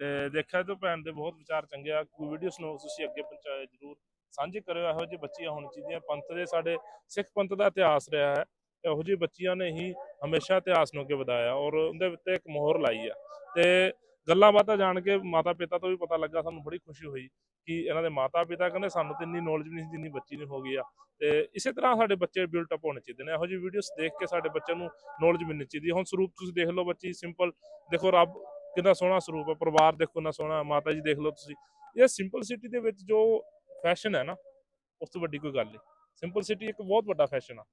ਤੇ ਦੇਖਿਆ ਤਾਂ ਭੈਣ ਦੇ ਬਹੁਤ ਵਿਚਾਰ ਚੰਗੇ ਆ, ਕੋਈ ਵੀਡੀਓਸ ਨੂੰ ਤੁਸੀਂ ਅੱਗੇ ਪਹੁੰਚਾਇਆ ਜਰੂਰ। ਸਾਂਝੇ ਕਰਿਓ, ਇਹੋ ਜਿਹੇ ਬੱਚੀਆਂ ਹੋਣ ਚਾਹੀਦੀਆਂ। ਪੰਥ ਦੇ ਸਾਡੇ, ਸਿੱਖ ਪੰਥ ਦਾ ਇਤਿਹਾਸ ਰਿਹਾ ਹੈ ਇਹੋ ਜਿਹੇ ਬੱਚੀਆਂ ਨੇ ਹੀ ਹਮੇਸ਼ਾ ਇਤਿਹਾਸ ਨੂੰ ਅੱਗੇ ਵਧਾਇਆ ਔਰ ਉਹਦੇ ਉੱਤੇ ਇੱਕ ਮੋਹਰ ਲਾਈ ਆ। ਤੇ ਗੱਲਾਂ ਬਾਤਾਂ ਜਾਣ ਕੇ ਮਾਤਾ ਪਿਤਾ ਤੋਂ ਵੀ ਪਤਾ ਲੱਗਾ, ਸਾਨੂੰ ਬੜੀ ਖੁਸ਼ੀ ਹੋਈ ਕਿ ਇਹਨਾਂ ਦੇ ਮਾਤਾ ਪਿਤਾ ਕਹਿੰਦੇ ਸਾਨੂੰ ਤਾਂ ਇੰਨੀ ਨੌਲੇਜ ਨਹੀਂ ਸੀ, ਜਿੰਨੀ ਬੱਚੀ ਨੂੰ ਹੋ ਗਈ ਆ। ਤੇ ਇਸੇ ਤਰ੍ਹਾਂ ਸਾਡੇ ਬੱਚੇ ਬਿਲਟ ਅਪ ਹੋਣੇ ਚਾਹੀਦੇ ਨੇ। ਇਹੋ ਜਿਹੀ ਵੀਡੀਓਸ ਦੇਖ ਕੇ ਸਾਡੇ ਬੱਚਿਆਂ ਨੂੰ ਨੌਲੇਜ ਮਿਲਣੀ ਚਾਹੀਦੀ। ਹੈ। ਹੁਣ ਸਰੂਪ ਤੁਸੀਂ ਦੇਖ ਲਓ ਬੱਚੀ ਸਿੰਪਲ ਦੇਖੋ ਰੱਬ ਕਿੰਨਾ ਸੋਹਣਾ ਸਰੂਪ ਹੈ ਪਰਿਵਾਰ ਦੇਖੋ ਕਿੰਨਾ ਸੋਹਣਾ, ਮਾਤਾ ਜੀ ਦੇਖ ਲਓ ਤੁਸੀਂ। ਇਹ ਸਿੰਪਲ ਸਿਟੀ ਦੇ ਵਿੱਚ ਜੋ ਫੈਸ਼ਨ ਹੈ ਨਾ, ਉਸ ਤੋਂ ਵੱਡੀ ਕੋਈ ਗੱਲ ਨਹੀਂ। ਸਿੰਪਲ ਸਿਟੀ ਇੱਕ ਬਹੁਤ ਵੱਡਾ ਫੈਸ਼ਨ ਆ,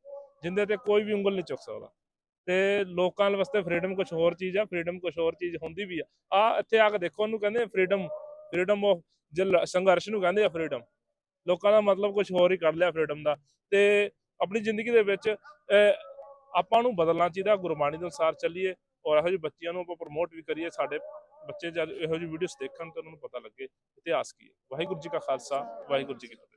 ਜਿੰਦੇ ਤੇ ਕੋਈ ਵੀ ਉਂਗਲ ਨਹੀਂ ਚੁੱਕ ਸਕਦਾ। ਤੇ ਲੋਕਾਂ ਵਾਸਤੇ ਫਰੀडम ਕੁਝ ਹੋਰ ਚੀਜ਼ ਆ ਫਰੀडम ਕੁਝ ਹੋਰ ਚੀਜ਼ ਹੁੰਦੀ ਵੀ ਆ। ਆ ਇੱਥੇ ਆ ਕੇ ਦੇਖੋ, ਉਹਨੂੰ ਕਹਿੰਦੇ ਫਰੀडम ਫਰੀडਮ ਆਫ ਸੰਘਰਸ਼ ਨੂੰ ਕਹਿੰਦੇ ਆ ਫਰੀडम ਲੋਕਾਂ ਦਾ ਮਤਲਬ ਕੁਝ ਹੋਰ ਹੀ ਕਰ ਲਿਆ ਫਰੀडम ਦਾ। ਤੇ ਆਪਣੀ ਜ਼ਿੰਦਗੀ ਦੇ ਵਿੱਚ ਆਪਾਂ ਨੂੰ ਬਦਲਣਾ ਚਾਹੀਦਾ, ਗੁਰਬਾਣੀ ਦੇ ਅਨੁਸਾਰ ਚੱਲੀਏ ਔਰ ਇਹੋ ਜਿਹੇ ਬੱਚਿਆਂ ਨੂੰ ਆਪਾਂ ਪ੍ਰਮੋਟ ਵੀ ਕਰੀਏ, ਸਾਡੇ ਬੱਚੇ ਜਦ ਇਹੋ ਜਿਹੀ ਵੀਡੀਓਜ਼ ਦੇਖਣ ਤਾਂ ਉਹਨਾਂ ਨੂੰ ਪਤਾ ਲੱਗੇ ਇਤਿਹਾਸ ਕੀ ਹੈ। ਵਾਹਿਗੁਰੂ ਜੀ ਕਾ ਖਾਲਸਾ, ਵਾਹਿਗੁਰੂ ਜੀ ਕੀ ਫਤਿਹ।